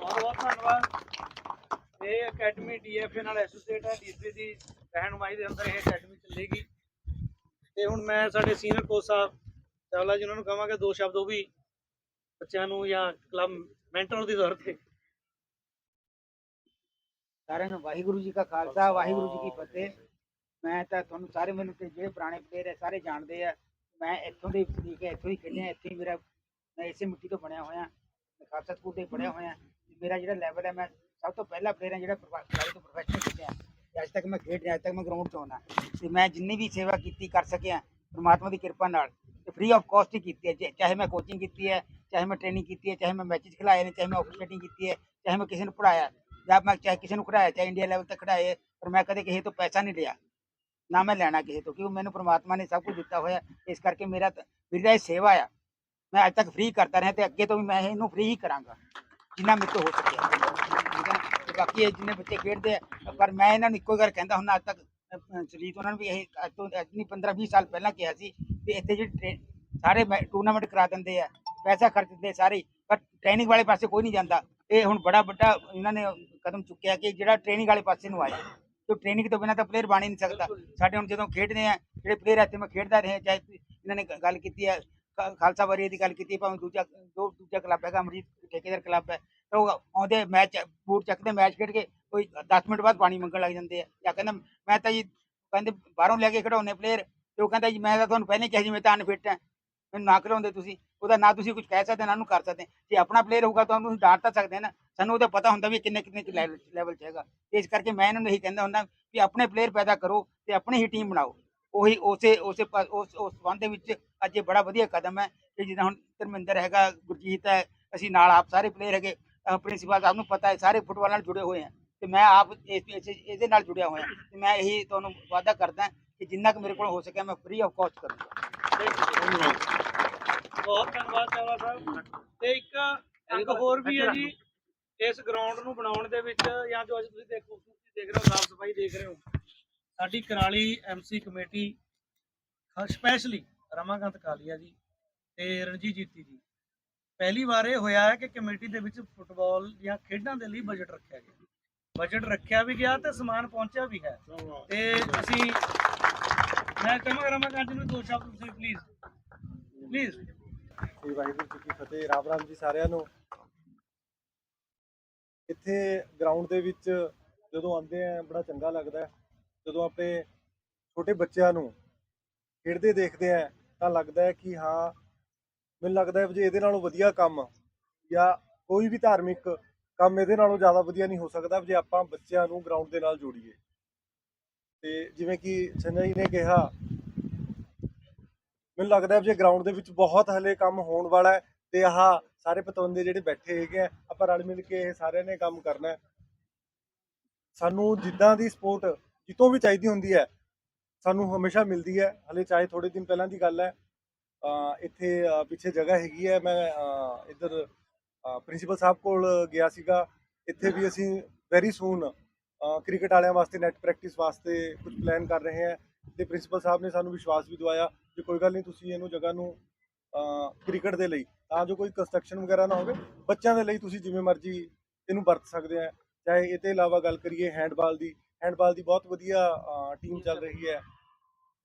ਬਹੁਤ ਬਹੁਤ ਧੰਨਵਾਦ। ਇਹ ਅਕੈਡਮੀ ਡੀਐਫਏ ਨਾਲ ਐਸੋਸੀਏਟ ਹੈ। ਡੀਸੀ ਦੀ ਰਹਿਨੁਮਾਈ ਦੇ ਅੰਦਰ ਇਹ ਅਕੈਡਮੀ ਚੱਲੇਗੀ। ਤੇ ਹੁਣ ਮੈਂ ਸਾਡੇ ਸੀਨੀਅਰ ਕੋਚ ਸਾਹਿਬ, ਚਾਵਲਾ ਜੀ ਉਹਨਾਂ ਨੂੰ ਕਹਾਂਗਾ ਦੋ ਸ਼ਬਦ ਉਹ ਵੀ ਬੱਚਿਆਂ ਨੂੰ ਜਾਂ ਕਲੱਬ ਮੈਂਟਰ ਦੀ ਜ਼ਰੂਰਤ ਹੈ ਸਾਰਿਆਂ ਨੂੰ ਵਾਹਿਗੁਰੂ ਜੀ ਕਾ ਖਾਲਸਾ, ਵਾਹਿਗੁਰੂ ਜੀ ਕੀ ਫਤਿਹ। ਮੈਂ ਤਾਂ ਤੁਹਾਨੂੰ ਸਾਰੇ ਮੈਨੂੰ ਤੇ ਜਿਹੜੇ ਪੁਰਾਣੇ ਪਲੇਅਰ ਹੈ ਸਾਰੇ ਜਾਣਦੇ ਆ। ਮੈਂ ਇੱਥੋਂ ਦੇ ਠੀਕ ਹੈ, ਇੱਥੋਂ ਹੀ ਖੇਡਿਆ, ਇੱਥੇ ਹੀ ਮੇਰਾ, ਮੈਂ ਇਸੇ ਮਿੱਟੀ ਤੋਂ ਬਣਿਆ ਹੋਇਆ। ਮੈਂ ਖਾਲਸਾ ਸਕੂਲ ਦੇ ਪੜਿਆ ਹੋਇਆ। ਮੇਰਾ ਜਿਹੜਾ ਲੈਵਲ ਹੈ ਮੈਂ ਸਭ ਤੋਂ ਪਹਿਲਾ ਪਲੇਅਰ ਹਾਂ ਜਿਹੜਾ ਪ੍ਰੋਫੈਸ਼ਨਲ ਤੋਂ ਪ੍ਰੋਫੈਸ਼ਨਲ ਖੇਡਿਆ। ਅੱਜ ਤੱਕ ਮੈਂ ਖੇਡ ਰਿਹਾ, ਅੱਜ ਤੱਕ ਮੈਂ ਗਰਾਊਂਡ 'ਚ ਆਉਣਾ। ਤੇ ਮੈਂ ਜਿੰਨੀ ਵੀ ਸੇਵਾ ਕੀਤੀ, ਕਰ ਸਕਿਆ, ਪਰਮਾਤਮਾ ਦੀ ਕਿਰਪਾ ਨਾਲ। ਤੇ ਫ੍ਰੀ ਆਫ ਕਾਸਟ ਹੀ ਕੀਤੀ ਹੈ ਜੇ- ਚਾਹੇ ਮੈਂ ਕੋਚਿੰਗ ਕੀਤੀ ਹੈ, ਚਾਹੇ ਮੈਂ ਟ੍ਰੇਨਿੰਗ ਕੀਤੀ ਹੈ, ਚਾਹੇ ਮੈਂ ਮੈਚਸ ਖਿਲਾਏ ਨੇ, ਚਾਹੇ ਮੈਂ ਆਫੀਸ਼ੀਏਟਿੰਗ ਕੀਤੀ ਹੈ, ਚਾਹੇ ਮੈਂ ਕਿਸੇ ਨੂੰ ਪੜਾਇਆ ਜਾਂ ਮੈਂ ਚਾਹੇ ਕਿਸੇ ਨੂੰ ਖਿਡਾਇਆ ਚਾਹੇ ਇੰਡੀਆ ਲੈਵਲ ਤੱਕ ਖਿਡਾਏ ਪਰ ਮੈਂ ਕਦੇ ਕਿਸੇ ਤੋਂ ਪੈਸਾ ਨਹੀਂ ਲਿਆ। ਨਾ ਮੈਂ ਲੈਣਾ ਕਿਸੇ ਤੋਂ ਕਿਉਂਕਿ ਮੈਨੂੰ ਪ੍ਰਮਾਤਮਾ ਨੇ ਸਭ ਕੁਝ ਦਿੱਤਾ ਹੋਇਆ। ਇਸ ਕਰਕੇ ਮੇਰਾ ਮੇਰੀ ਤਾਂ ਇਹ ਸੇਵਾ ਆ। ਮੈਂ ਅੱਜ ਤੱਕ ਫ੍ਰੀ ਕਰਦਾ ਰਿਹਾ ਤੇ ਅੱਗੇ ਤੋਂ ਵੀ ਮੈਂ ਇਹਨੂੰ ਫ੍ਰੀ ਹੀ ਕਰਾਂਗਾ ਜਿੰਨਾ ਮੇਰੇ ਤੋਂ ਹੋ ਸਕਿਆ ਠੀਕ ਹੈ ਤੇ ਬਾਕੀ ਇਹ ਜਿੰਨੇ ਬੱਚੇ ਖੇਡਦੇ ਆ ਪਰ ਮੈਂ ਇਹਨਾਂ ਨੂੰ ਇੱਕੋ ਹੀ ਗੱਲ ਕਹਿੰਦਾ ਹੁੰਦਾ ਅੱਜ ਤੱਕ ਅਹ, ਸੁਜੀਤ ਉਹਨਾਂ ਨੂੰ ਵੀ ਇਹ ਅੱਜ ਤੋਂ ਅੱਜ ਨਹੀਂ 15 20 ਸਾਲ ਪਹਿਲਾਂ ਕਿਹਾ ਸੀ ਵੀ ਇੱਥੇ ਜਿਹੜੇ ਟ੍ਰੇ- ਸਾਰੇ ਟੂਰਨਾਮੈਂਟ ਕਰਾ ਦਿੰਦੇ ਆ ਪੈਸਾ ਖਰਚ ਦਿੰਦੇ ਸਾਰੇ ਹੀ, ਪਰ ਟ੍ਰੇਨਿੰਗ ਵਾਲੇ ਪਾਸੇ ਕੋਈ ਨਹੀਂ ਜਾਂਦਾ। ਇਹ ਹੁਣ ਬੜਾ ਵੱਡਾ ਇਹਨਾਂ ਨੇ ਕਦਮ ਚੁੱਕਿਆ ਕਿ ਜਿਹੜਾ ਟ੍ਰੇਨਿੰਗ ਵਾਲੇ ਪਾਸੇ ਨੂੰ ਆਏ। ਤੇ ਟ੍ਰੇਨਿੰਗ ਤੋਂ ਬਿਨਾਂ ਤਾਂ ਪਲੇਅਰ ਬਣ ਹੀ ਨਹੀਂ ਸਕਦਾ। ਸਾਡੇ ਹੁਣ ਜਦੋਂ ਖੇਡਦੇ ਆ ਜਿਹੜੇ ਪਲੇਅਰ ਇੱਥੇ ਮੈਂ ਖੇਡਦਾ ਰਹੇ ਚਾਹੇ ਇਹਨਾਂ ਨੇ ਗੱਲ ਕੀਤੀ ਹੈ ਖਾਲਸਾ ਵਾਰੀਏ ਦੀ ਗੱਲ ਕੀਤੀ ਭਾਵੇਂ ਦੂਜਾ ਦੋ ਦੂਜਾ ਕਲੱਬ ਹੈਗਾ ਅਮਰੀਤ ਠੇਕੇਦਾਰ ਕਲੱਬ ਹੈ ਉਹ ਆਉਂਦੇ ਮੈਚ ਬੂਟ ਚੱਕਦੇ ਮੈਚ ਖੇਡ ਕੇ ਕੋਈ 10 ਮਿੰਟ ਬਾਅਦ ਪਾਣੀ ਮੰਗਣ ਲੱਗ ਜਾਂਦੇ ਆ। ਜਾਂ ਕਹਿੰਦਾ ਮੈਂ ਤਾਂ ਜੀ ਕਹਿੰਦੇ ਬਾਹਰੋਂ ਲੈ ਕੇ ਖਿਡਾਉਣੇ ਪਲੇਅਰ ਤੇ ਉਹ ਕਹਿੰਦਾ ਜੀ ਮੈਂ ਤਾਂ ਤੁਹਾਨੂੰ ਪਹਿਲਾਂ ਕਿਹਾ ਸੀ ਮੈਂ ਤਾਂ ਅਨਫਿਟ ਹਾਂ। ਮੈਨੂੰ ਨਾ ਖਿਡਾਉਂਦੇ ਤੁਸੀਂ ਉਹਦਾ ਨਾ ਤੁਸੀਂ ਕੁਝ ਕਹਿ ਸਕਦੇ ਨਾ ਉਹਨੂੰ ਕਰ ਸਕਦੇ। ਜੇ ਆਪਣਾ ਪਲੇਅਰ ਹੋਊਗਾ ਤਾਂ ਉਹਨੂੰ ਡਾਂਟ ਤਾਂ ਸਕਦੇ ਨਾ। ਸਾਨੂੰ ਉਹਦਾ ਪਤਾ ਹੁੰਦਾ ਵੀ ਕਿੰਨੇ ਕਿੰਨੇ ਲੈਵਲ 'ਚ ਹੈਗਾ। ਇਸ ਕਰਕੇ ਮੈਂ ਇਹਨਾਂ ਨੂੰ ਇਹੀ ਕਹਿੰਦਾ ਹੁੰਦਾ ਵੀ ਆਪਣੇ ਪਲੇਅਰ ਪੈਦਾ ਕਰੋ ਤੇ ਆਪਣੀ ਹੀ ਟੀਮ ਬਣਾਓ। ਉਹੀ ਉਸੇ ਉਸੇ ਉਸ ਉਸ ਸੰਬੰਧ ਦੇ ਵਿੱਚ ਅੱਜ ਇਹ ਬੜਾ ਵਧੀਆ ਕਦਮ ਹੈ ਕਿ ਜਿੱਦਾਂ ਹੁਣ ਧਰਮਿੰਦਰ ਹੈਗਾ ਗੁਰਜੀਤ ਹੈ ਅਸੀਂ ਨਾਲ ਆਪ ਸਾਰੇ ਪਲੇਅਰ ਹੈਗੇ ਪ੍ਰਿੰਸੀਪਲ ਸਾਹਿਬ ਨੂੰ ਪਤਾ ਹੈ ਸਾਰੇ ਫੁੱਟਬਾਲ ਨਾਲ ਜੁੜੇ ਹੋਏ ਆ ਤੇ ਮੈਂ ਆਪ ਇਹਦੇ ਨਾਲ ਜੁੜਿਆ ਹੋਇਆ। ਤੇ ਮੈਂ ਇਹੀ ਤੁਹਾਨੂੰ ਵਾਅਦਾ ਕਰਦਾ ਕਿ ਜਿੰਨਾ ਕੁ ਮੇਰੇ ਕੋਲ ਹੋ ਸਕਿਆ ਮੈਂ ਫ੍ਰੀ ਆਫ ਕਾਸਟ ਕਰੂੰਗਾ। ਬਹੁਤ ਧੰਨਵਾਦ ਸਾਹਿਬ। ਤੇ ਇੱਕ ਅੰਗ ਹੋਰ ਵੀ ਹੈ ਜੀ। ਇਸ ਗਰਾਊਂਡ ਨੂੰ ਬਣਾਉਣ ਦੇ ਵਿੱਚ ਜਾਂ ਜੋ ਅੱਜ ਤੁਸੀਂ ਦੇਖ ਖੂਬਸੂਰਤੀ ਦੇਖ ਰਹੇ ਹੋ, ਸਾਫ਼ ਸਫ਼ਾਈ ਦੇਖ ਰਹੇ ਹੋ, ਸਾਡੀ ਕਰਾਲੀ MC committee specially Ramakant Kalia ji ਤੇ ਰਣਜੀਤ ਜੀਤੀ ਜੀ। ਪਹਿਲੀ ਵਾਰ ਇਹ ਹੋਇਆ ਹੈ ਕਿ ਕਮੇਟੀ ਦੇ ਵਿੱਚ ਫੁੱਟਬਾਲ ਜਾਂ ਖੇਡਾਂ ਦੇ ਲਈ ਬਜਟ ਰੱਖਿਆ ਗਿਆ। ਬਜਟ ਰੱਖਿਆ ਵੀ ਗਿਆ ਤੇ ਸਮਾਨ ਪਹੁੰਚਿਆ ਵੀ ਹੈ। ਤੇ ਅਸੀਂ, ਮੈਂ ਕਹਾਂਗਾ ਰਮਾਕਾਂਤ ਜੀ ਨੂੰ ਦੋ ਸ਼ਬਦ ਤੁਸੀਂ ਪਲੀਜ਼ ਪਲੀਜ਼ ਵਾਹਿਗੁਰੂ ਜੀ ਕੀ ਫਤਿਹ, ਰਾਮ ਰਾਮ ਜੀ ਸਾਰਿਆਂ ਨੂੰ। ਇੱਥੇ ਗਰਾਊਂਡ ਦੇ ਵਿੱਚ ਜਦੋਂ ਆਉਂਦੇ ਆ, ਬੜਾ ਚੰਗਾ ਲੱਗਦਾ ਜਦੋਂ ਆਪਣੇ ਛੋਟੇ ਬੱਚਿਆਂ ਨੂੰ ਖੇਡਦੇ ਦੇਖਦੇ ਆ, ਤਾਂ ਲੱਗਦਾ ਹੈ ਕਿ ਹਾਂ, ਮੈਨੂੰ ਲੱਗਦਾ ਹੈ ਵੀ ਜੇ ਇਹਦੇ ਨਾਲੋਂ ਵਧੀਆ ਕੰਮ ਜਾਂ ਕੋਈ ਵੀ ਧਾਰਮਿਕ ਕੰਮ ਇਹਦੇ ਨਾਲੋਂ ਜ਼ਿਆਦਾ ਵਧੀਆ ਨਹੀਂ ਹੋ ਸਕਦਾ ਜੇ ਆਪਾਂ ਬੱਚਿਆਂ ਨੂੰ ਗਰਾਊਂਡ ਦੇ ਨਾਲ ਜੋੜੀਏ। ਤੇ ਜਿਵੇਂ ਕਿ ਸੰਜय ਜੀ ਨੇ ਕਿਹਾ, ਮੈਨੂੰ ਲੱਗਦਾ ਹੈ ਜੇ ਗਰਾਊਂਡ ਦੇ ਵਿੱਚ ਬਹੁਤ ਹਲੇ ਕੰਮ ਹੋਣ ਵਾਲਾ ਹੈ ਤੇ ਆਹ ਸਾਰੇ ਪਤਵੰਦੇ ਜਿਹੜੇ ਬੈਠੇ ਹੈਗੇ ਆ, ਆਪਾਂ ਰਲ ਮਿਲ ਕੇ ਇਹ ਸਾਰਿਆਂ ਨੇ ਕੰਮ ਕਰਨਾ ਸਾਨੂੰ ਜਿੱਦਾਂ ਦੀ ਸਪੋਰਟ ਜਿੱਤੋਂ ਵੀ ਚਾਹੀਦੀ ਹੁੰਦੀ ਹੈ, ਸਾਨੂੰ ਹਮੇਸ਼ਾ ਮਿਲਦੀ ਹੈ। ਹਲੇ ਚਾਹੇ ਥੋੜੇ ਦਿਨ ਪਹਿਲਾਂ ਦੀ ਗੱਲ ਹੈ ਇੱਥੇ ਪਿੱਛੇ ਜਗ੍ਹਾ ਹੈਗੀ ਹੈ। ਮੈਂ ਇੱਧਰ ਪ੍ਰਿੰਸੀਪਲ ਸਾਹਿਬ ਕੋਲ ਗਿਆ ਸੀਗਾ। ਇੱਥੇ ਵੀ ਅਸੀਂ ਵੈਰੀ ਸੂਨ ਕ੍ਰਿਕਟ ਵਾਲਿਆਂ ਵਾਸਤੇ ਨੈਟ ਪ੍ਰੈਕਟਿਸ ਵਾਸਤੇ ਕੁਝ ਪਲਾਨ ਕਰ ਰਹੇ ਹਾਂ। ਤੇ ਪ੍ਰਿੰਸੀਪਲ ਸਾਹਿਬ ਨੇ ਸਾਨੂੰ ਵਿਸ਼ਵਾਸ ਵੀ ਦਿਵਾਇਆ ਕਿ ਕੋਈ ਗੱਲ ਨਹੀਂ, ਤੁਸੀਂ ਇਹਨੂੰ ਜਗ੍ਹਾ ਨੂੰ ਕ੍ਰਿਕਟ ਦੇ ਲਈ, ਤਾਂ ਜੋ ਕੋਈ ਕੰਸਟਰਕਸ਼ਨ ਵਗੈਰਾ ਨਾ ਹੋਵੇ, ਬੱਚਿਆਂ ਦੇ ਲਈ ਤੁਸੀਂ ਜਿਵੇਂ ਮਰਜ਼ੀ ਇਹਨੂੰ ਵਰਤ ਸਕਦੇ ਆ। ਚਾਹੇ ਇਹ ਤੋਂ ਇਲਾਵਾ ਗੱਲ ਕਰੀਏ ਹੈਂਡਬਾਲ ਦੀ ਹੈਂਡਬਾਲ ਦੀ ਬਹੁਤ ਵਧੀਆ ਟੀਮ ਚੱਲ ਰਹੀ ਹੈ।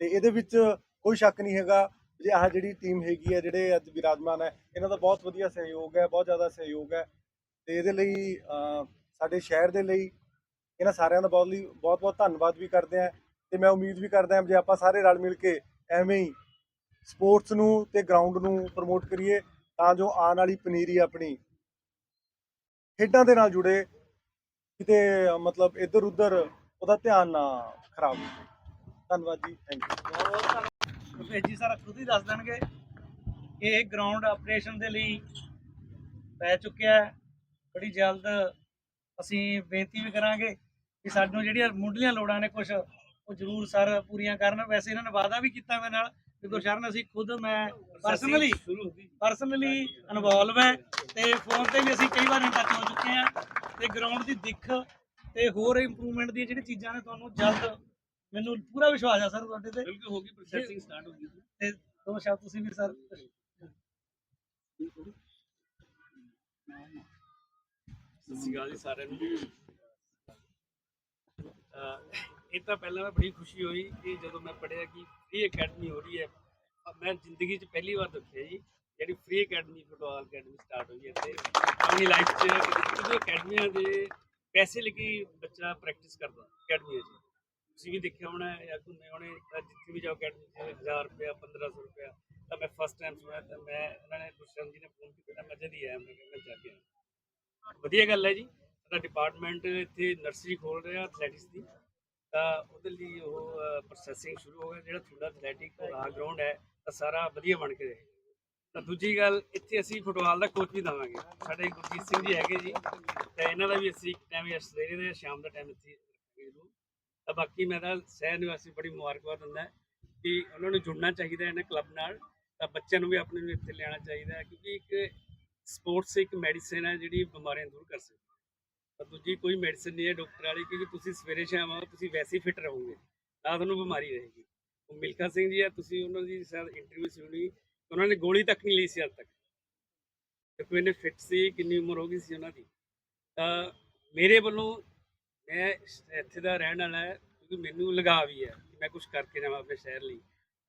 ਤੇ ਇਹਦੇ ਵਿੱਚ ਕੋਈ ਸ਼ੱਕ ਨਹੀਂ ਹੈਗਾ ਜੇ ਆਹ ਜਿਹੜੀ ਟੀਮ ਹੈਗੀ ਹੈ ਜਿਹੜੇ ਅੱਜ ਵਿਰਾਜਮਾਨ ਹੈ ਇਹਨਾਂ ਦਾ ਬਹੁਤ ਵਧੀਆ ਸਹਿਯੋਗ ਹੈ, ਬਹੁਤ ਜ਼ਿਆਦਾ ਸਹਿਯੋਗ ਹੈ। ਤੇ ਇਹਦੇ ਲਈ ਸਾਡੇ ਸ਼ਹਿਰ ਦੇ ਲਈ ਇਹਨਾਂ ਸਾਰਿਆਂ ਦਾ ਬਹੁਤ ਲਈ ਬਹੁਤ ਬਹੁਤ ਧੰਨਵਾਦ ਵੀ ਕਰਦੇ ਆ। ਤੇ ਮੈਂ ਉਮੀਦ ਵੀ ਕਰਦਾ ਹਾਂ ਜੇ ਆਪਾਂ ਸਾਰੇ ਰਲ ਮਿਲ ਕੇ ਐਵੇਂ ਹੀ ਸਪੋਰਟਸ ਨੂੰ ਤੇ ਗਰਾਊਂਡ ਨੂੰ ਪ੍ਰਮੋਟ ਕਰੀਏ ਤਾਂ ਜੋ ਆਉਣ ਵਾਲੀ ਪਨੀਰੀ ਆਪਣੀ ਖੇਡਾਂ ਦੇ ਨਾਲ ਜੁੜੇ, ਕਿਤੇ ਮਤਲਬ ਇੱਧਰ ਉੱਧਰ ਉਹਦਾ ਧਿਆਨ ਨਾ ਖਰਾਬ ਹੋਵੇ। ਧੰਨਵਾਦ ਜੀ ਥੈਂਕ ਯੂ ਭੇਜੀ ਸਾਰਾ ਖੁਦ ਹੀ ਦੱਸ ਦੇਣਗੇ ਕਿ ਇਹ ਗਰਾਊਂਡ ਆਪਰੇਸ਼ਨ ਦੇ ਲਈ ਪੈ ਚੁੱਕਿਆ ਹੈ। ਬੜੀ ਜਲਦ ਅਸੀਂ ਬੇਨਤੀ ਵੀ ਕਰਾਂਗੇ ਕਿ ਸਾਨੂੰ ਜਿਹੜੀਆਂ ਮੁੱਢਲੀਆਂ ਲੋੜਾਂ ਨੇ ਕੁਝ ਉਹ ਜ਼ਰੂਰ ਸਰ ਪੂਰੀਆਂ ਕਰਨ। ਵੈਸੇ ਇਹਨਾਂ ਨੇ ਵਾਅਦਾ ਵੀ ਕੀਤਾ ਮੇਰੇ ਨਾਲ ਕਿ ਗੁਰਸ਼ਰਨ ਅਸੀਂ ਖੁਦ ਮੈਂ ਪਰਸਨਲੀ ਪਰਸਨਲੀ ਇਨਵੋਲਵ ਹੈ ਤੇ ਫੋਨ ਤੇ ਵੀ ਅਸੀਂ ਕਈ ਵਾਰ ਇਨ ਟੱਚ ਹੋ ਚੁੱਕੇ ਹਾਂ ਤੇ ਗਰਾਊਂਡ ਦੀ ਦਿੱਖ ਤੇ ਹੋਰ ਇੰਪਰੂਵਮੈਂਟ ਦੀਆਂ ਜਿਹੜੀ ਚੀਜ਼ਾਂ ਨੇ ਤੁਹਾਨੂੰ ਜਲਦ ਮੈਨੂੰ ਪੂਰਾ ਵਿਸ਼ਵਾਸ ਹੈ ਸਰ ਤੁਹਾਡੇ ਤੇ। ਬਿਲਕੁਲ ਹੋ ਗਈ ਪ੍ਰੋਸੈਸਿੰਗ ਸਟਾਰਟ ਹੋ ਗਈ ਤੇ ਦੋ ਸ਼ਬਦ ਤੁਸੀਂ ਵੀ ਸਰ। ਸਤਿ ਸ਼੍ਰੀ ਅਕਾਲ ਜੀ ਸਾਰਿਆਂ ਨੂੰ। ਇਹ ਤਾਂ ਪਹਿਲਾਂ ਮੈਂ ਬੜੀ ਖੁਸ਼ੀ ਹੋਈ ਕਿ ਜਦੋਂ ਮੈਂ ਪੜਿਆ ਕਿ ਫ੍ਰੀ ਅਕੈਡਮੀ ਹੋ ਰਹੀ ਹੈ ਮੈਂ ਜ਼ਿੰਦਗੀ 'ਚ ਪਹਿਲੀ ਵਾਰ ਦੇਖਿਆ ਜੀ, ਜਿਹੜੀ free academy football academy start ਹੋਈ ਹੈ ਤੇ ਆਪਣੀ ਲਾਈਫ 'ਚ ਕਿਉਂਕਿ ਅਕੈਡਮੀਆਂ ਦੇ ਪੈਸੇ ਲੈ ਕੇ ਬੱਚਾ ਪ੍ਰੈਕਟਿਸ ਕਰਦਾ ਅਕੈਡਮੀ 'ਚ ਤੁਸੀਂ ਵੀ ਦੇਖਿਆ ਹੋਣਾ ਜਾਂ ਘੁੰਮੇ ਹੋਣੇ ਜਿੱਥੇ ਵੀ ਜਾਓ ਅਕੈਡਮੀ 'ਚ 1000 ਰੁਪਇਆ 1500 ਰੁਪਇਆ, ਤਾਂ ਮੈਂ ਫਸਟ ਟਾਈਮ ਸੁਣਿਆ, ਤਾਂ ਮੈਂ ਉਹਨਾਂ ਨੇ ਗੁਰਸ਼ਰਨ ਜੀ ਨੇ ਫੋਨ ਕੀਤਾ ਮੈਂ ਜਦ ਹੀ ਆਇਆ, ਮੈਂ ਕਿਹਾ ਜਾ ਕੇ ਵਧੀਆ ਗੱਲ ਹੈ ਜੀ, ਸਾਡਾ ਡਿਪਾਰਟਮੈਂਟ ਇੱਥੇ ਨਰਸਰੀ ਖੋਲ ਰਿਹਾ ਐਥਲੈਟਿਕਸ ਦੀ। ਤਾਂ ਉਹਦੇ ਲਈ ਉਹ ਪ੍ਰੋਸੈਸਿੰਗ ਸ਼ੁਰੂ ਹੋ ਗਿਆ, ਜਿਹੜਾ ਤੁਹਾਡਾ ਐਥਲੈਟਿਕ ਆ ਗਰਾਊਂਡ ਹੈ, ਤਾਂ ਸਾਰਾ ਵਧੀਆ ਬਣ ਕੇ ਰਹੇ। ਤਾਂ ਦੂਜੀ ਗੱਲ, ਇੱਥੇ ਅਸੀਂ ਫੁੱਟਬਾਲ ਦਾ ਕੋਚ ਵੀ ਦਵਾਂਗੇ। ਸਾਡੇ ਗੁਰਜੀਤ ਸਿੰਘ ਜੀ ਹੈਗੇ ਜੀ, ਤੇ ਇਹਨਾਂ ਦਾ ਵੀ ਅਸੀਂ ਇੱਕ ਟਾਈਮ ਸਵੇਰੇ ਦੇ ਸ਼ਾਮ ਦਾ ਟਾਈਮ ਇੱਥੇ ਜ਼ਰੂਰ। ਤਾਂ ਬਾਕੀ ਮੈਂ ਤਾਂ ਸਹਿ ਨਿਵਾਸੀ ਬੜੀ ਮੁਬਾਰਕਬਾਦ ਦਿੰਦਾ ਕਿ ਉਹਨਾਂ ਨੂੰ ਜੁੜਨਾ ਚਾਹੀਦਾ ਇਹਨਾਂ ਕਲੱਬ ਨਾਲ। ਤਾਂ ਬੱਚਿਆਂ ਨੂੰ ਵੀ ਆਪਣੇ ਨੂੰ ਇੱਥੇ ਲਿਆਉਣਾ ਚਾਹੀਦਾ ਕਿਉਂਕਿ ਇੱਕ ਸਪੋਰਟਸ ਇੱਕ ਮੈਡੀਸਿਨ ਹੈ ਜਿਹੜੀ ਬਿਮਾਰੀਆਂ ਦੂਰ ਕਰ ਸਕਦੀ ਦੂਜੀ ਕੋਈ ਮੈਡੀਸਿਨ ਨਹੀਂ ਹੈ ਡਾਕਟਰ ਵਾਲੀ, ਕਿਉਂਕਿ ਤੁਸੀਂ ਸਵੇਰੇ ਸ਼ਾਮ ਆਓ, ਤੁਸੀਂ ਵੈਸੇ ਹੀ ਫਿੱਟ ਰਹੋਗੇ। ਨਾ ਤੁਹਾਨੂੰ ਬਿਮਾਰੀ ਰਹੇਗੀ। ਉਹ ਮਿਲਖਾ ਸਿੰਘ ਜੀ ਆ, ਤੁਸੀਂ ਉਹਨਾਂ ਦੀ ਸ਼ਾਇਦ ਇੰਟਰਵਿਊ ਸੁਣੀ, ਉਹਨਾਂ ਨੇ ਗੋਲੀ ਤੱਕ ਨਹੀਂ ਲਈ ਸੀ ਅੱਜ ਤੱਕ। ਕਿਉਂਕਿ ਇਹਨੇ ਫਿੱਟ ਸੀ, ਕਿੰਨੀ ਉਮਰ ਹੋ ਗਈ ਸੀ ਉਹਨਾਂ ਦੀ। ਤਾਂ ਮੇਰੇ ਵੱਲੋਂ ਮੈਂ ਇੱਥੇ ਦਾ ਰਹਿਣ ਵਾਲਾ ਹੈ, ਕਿਉਂਕਿ ਮੈਨੂੰ ਲਗਾਅ ਵੀ ਹੈ ਕਿ ਮੈਂ ਕੁਝ ਕਰਕੇ ਜਾਵਾਂ ਆਪਣੇ ਸ਼ਹਿਰ ਲਈ।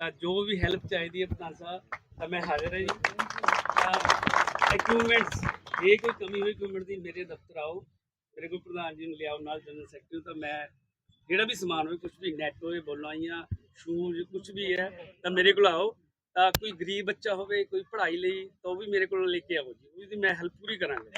ਤਾਂ ਜੋ ਵੀ ਹੈਲਪ ਚਾਹੀਦੀ ਹੈ ਪ੍ਰਧਾਨ ਸਾਹਿਬ ਤਾਂ ਮੈਂ ਹਾਜ਼ਰ ਹਾਂ ਜੀ। ਤਾਂ ਇਕਵਿਪਮੈਂਟਸ ਇਹ ਕੋਈ ਕਮੀ ਹੋਈ ਇਕਵਿਪਮੈਂਟ ਦੀ ਮੇਰੇ ਦਫ਼ਤਰ ਆਓ। ਮੇਰੇ ਕੋਲ ਪ੍ਰਧਾਨ ਜੀ ਨੂੰ ਲਿਆਓ ਨਾਲ ਜਨਰਲ ਸੈਕਟਰੀ ਤਾਂ ਮੈਂ ਜਿਹੜਾ ਵੀ ਸਮਾਨ ਹੋਵੇ ਕੁਝ ਵੀ ਨੈਟ ਹੋਵੇ ਬੋਲਾਈਆਂ ਸ਼ੂਜ਼ ਕੁਝ ਵੀ ਹੈ ਤਾਂ ਮੇਰੇ ਕੋਲ ਆਓ। ਤਾਂ ਕੋਈ ਗਰੀਬ ਬੱਚਾ ਹੋਵੇ ਕੋਈ ਪੜ੍ਹਾਈ ਲਈ ਤਾਂ ਉਹ ਵੀ ਮੇਰੇ ਕੋਲ ਲੈ ਕੇ ਆਓ ਜੀ। ਉਹਦੀ ਮੈਂ ਹੈਲਪ ਪੂਰੀ ਕਰਾਂਗਾ।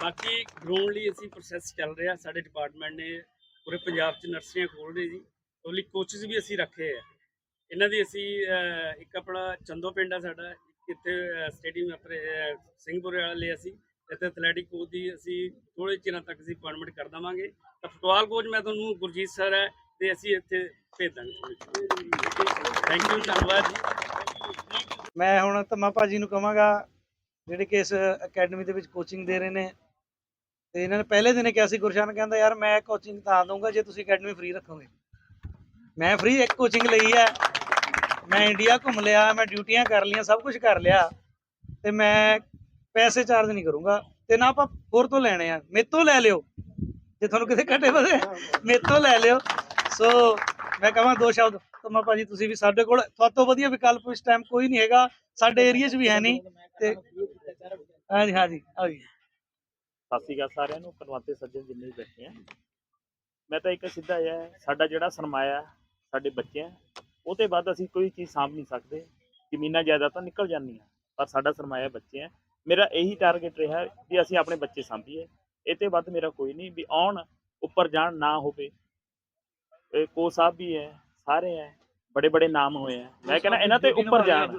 ਬਾਕੀ ਗਰਾਊਂਡ ਲਈ ਅਸੀਂ ਪ੍ਰੋਸੈਸ ਚੱਲ ਰਿਹਾ। ਸਾਡੇ ਡਿਪਾਰਟਮੈਂਟ ਨੇ ਪੂਰੇ ਪੰਜਾਬ 'ਚ ਨਰਸਰੀਆਂ ਖੋਲ ਰਹੇ ਜੀ। ਉਹ ਲਈ ਕੋਚਸ ਵੀ ਅਸੀਂ ਰੱਖੇ ਆ। ਇਹਨਾਂ ਦੀ ਅਸੀਂ ਇੱਕ ਆਪਣਾ ਚੰਦੋ ਪਿੰਡ ਆ ਸਾਡਾ। ਇੱਥੇ ਸਟੇਡੀਅਮ ਆਪਣੇ ਸਿੰਘਪੁਰੇ ਵਾਲੇ ਅਸੀਂ। ਇੱਥੇ ਐਥਲੈਟਿਕ ਕੋਚ ਦੀ ਅਸੀਂ ਥੋੜੇ ਚਿਰਾਂ ਤੱਕ ਅਸੀਂ ਅਪਾਇੰਟਮੈਂਟ ਕਰ ਦਵਾਂਗੇ। ਤਾਂ ਫੁੱਟਬਾਲ ਕੋਚ ਮੈਂ ਤੁਹਾਨੂੰ ਗੁਰਜੀਤ ਸਰ ਹੈ ਤੇ ਅਸੀਂ ਇੱਥੇ ਭੇਜ ਦਾਂਗੇ ਥੈਂਕ ਯੂ ਧੰਨਵਾਦ ਜੀ। ਮੈਂ ਹੁਣ ਧੰਮਾ ਭਾਜੀ ਨੂੰ ਕਹਾਂਗਾ, ਜਿਹੜੇ ਕਿ ਇਸ ਅਕੈਡਮੀ ਦੇ ਵਿੱਚ ਕੋਚਿੰਗ ਦੇ ਰਹੇ ਨੇ। ਤੇ ਇਹਨਾਂ ਨੇ ਪਹਿਲੇ ਦਿਨ ਕਿਹਾ ਸੀ ਗੁਰਸ਼ਨ ਕਹਿੰਦਾ, ਯਾਰ ਮੈਂ ਕੋਚਿੰਗ ਤਾਂ ਦਊਂਗਾ, ਜੇ ਤੁਸੀਂ ਅਕੈਡਮੀ ਫ੍ਰੀ ਰੱਖੋਗੇ। ਮੈਂ ਫ੍ਰੀ ਇੱਕ ਕੋਚਿੰਗ ਲਈ ਹੈ। ਮੈਂ ਇੰਡੀਆ ਘੁੰਮ ਲਿਆ, ਮੈਂ ਡਿਊਟੀਆਂ ਕਰ ਲਈਆਂ, ਸਭ ਕੁਝ ਕਰ ਲਿਆ। ਤੇ ਮੈਂ ਪੈਸੇ ਚਾਰਜ ਨਹੀਂ ਕਰੂੰਗਾ ਤੇ ਨਾ ਆਪਾਂ ਹੋਰ ਤੋਂ ਲੈਣੇ ਆ। ਮੇਰੇ ਤੋਂ ਲੈ ਲਿਓ। ਜੇ ਤੁਹਾਨੂੰ ਕਿਤੇ ਘਟੇ ਵਧੇ ਮੇਰੇ ਲੈ ਲਿਓ। ਸੋ ਮੈਂ ਕਹਾਂ ਦੋ ਸ਼ਬਦ। ਧੰਮਾ ਭਾਜੀ, ਤੁਸੀਂ ਵੀ ਸਾਡੇ ਕੋਲ ਤੋਂ ਵਧੀਆ ਵਿਕਲਪ ਇਸ ਟਾਈਮ ਕੋਈ ਨਹੀਂ ਹੈਗਾ। ਸਾਡੇ ਏਰੀਆ 'ਚ ਵੀ ਹੈ ਨਹੀਂ। ਤੇ ਹਾਂਜੀ ਹਾਂਜੀ ਆ ਜੀ। ਸਤਿ ਸ਼੍ਰੀ ਅਕਾਲ ਸਾਰਿਆਂ ਨੂੰ। ਪਰਮਾਤੇ ਸੱਜਣ ਜਿੰਨੇ ਵੀ ਬੈਠੇ ਆ। ਮੈਂ ਤਾਂ ਇੱਕ ਸਿੱਧਾ ਇਹ ਸਾਡਾ ਜਿਹੜਾ ਸਰਮਾਇਆ ਸਾਡੇ ਬੱਚੇ ਆ ਉਹ ਤੇ ਬਾਅਦ ਅਸੀਂ ਕੋਈ ਚੀਜ਼ ਸਾਂਭ ਨਹੀਂ ਸਕਦੇ। ਜ਼ਮੀਨਾਂ ਜਾਇਦਾਦਾਂ ਨਿਕਲ ਜਾਂਦੀਆਂ, ਪਰ ਸਾਡਾ ਸਰਮਾਇਆ ਬੱਚੇ ਆ। ਮੇਰਾ ਇਹੀ ਟਾਰਗੇਟ ਰਿਹਾ ਵੀ ਅਸੀਂ ਆਪਣੇ ਬੱਚੇ ਸਾਂਭੀਏ। ਇਹ ਤੇ ਵੱਧ ਮੇਰਾ ਕੋਈ ਨਹੀਂ ਵੀ ਆਉਣ ਉੱਪਰ ਜਾਣ ਨਾ ਹੋਵੇ। ਇਹ ਕੋ ਸਾਹਿਬ ਵੀ ਹੈ ਸਾਰੇ ਹੈ ਬੜੇ ਬੜੇ ਨਾਮ ਹੋਏ ਆ ਮੈਂ ਕਹਿੰਦਾ ਇਹਨਾਂ ਤੇ ਉੱਪਰ ਜਾਣ।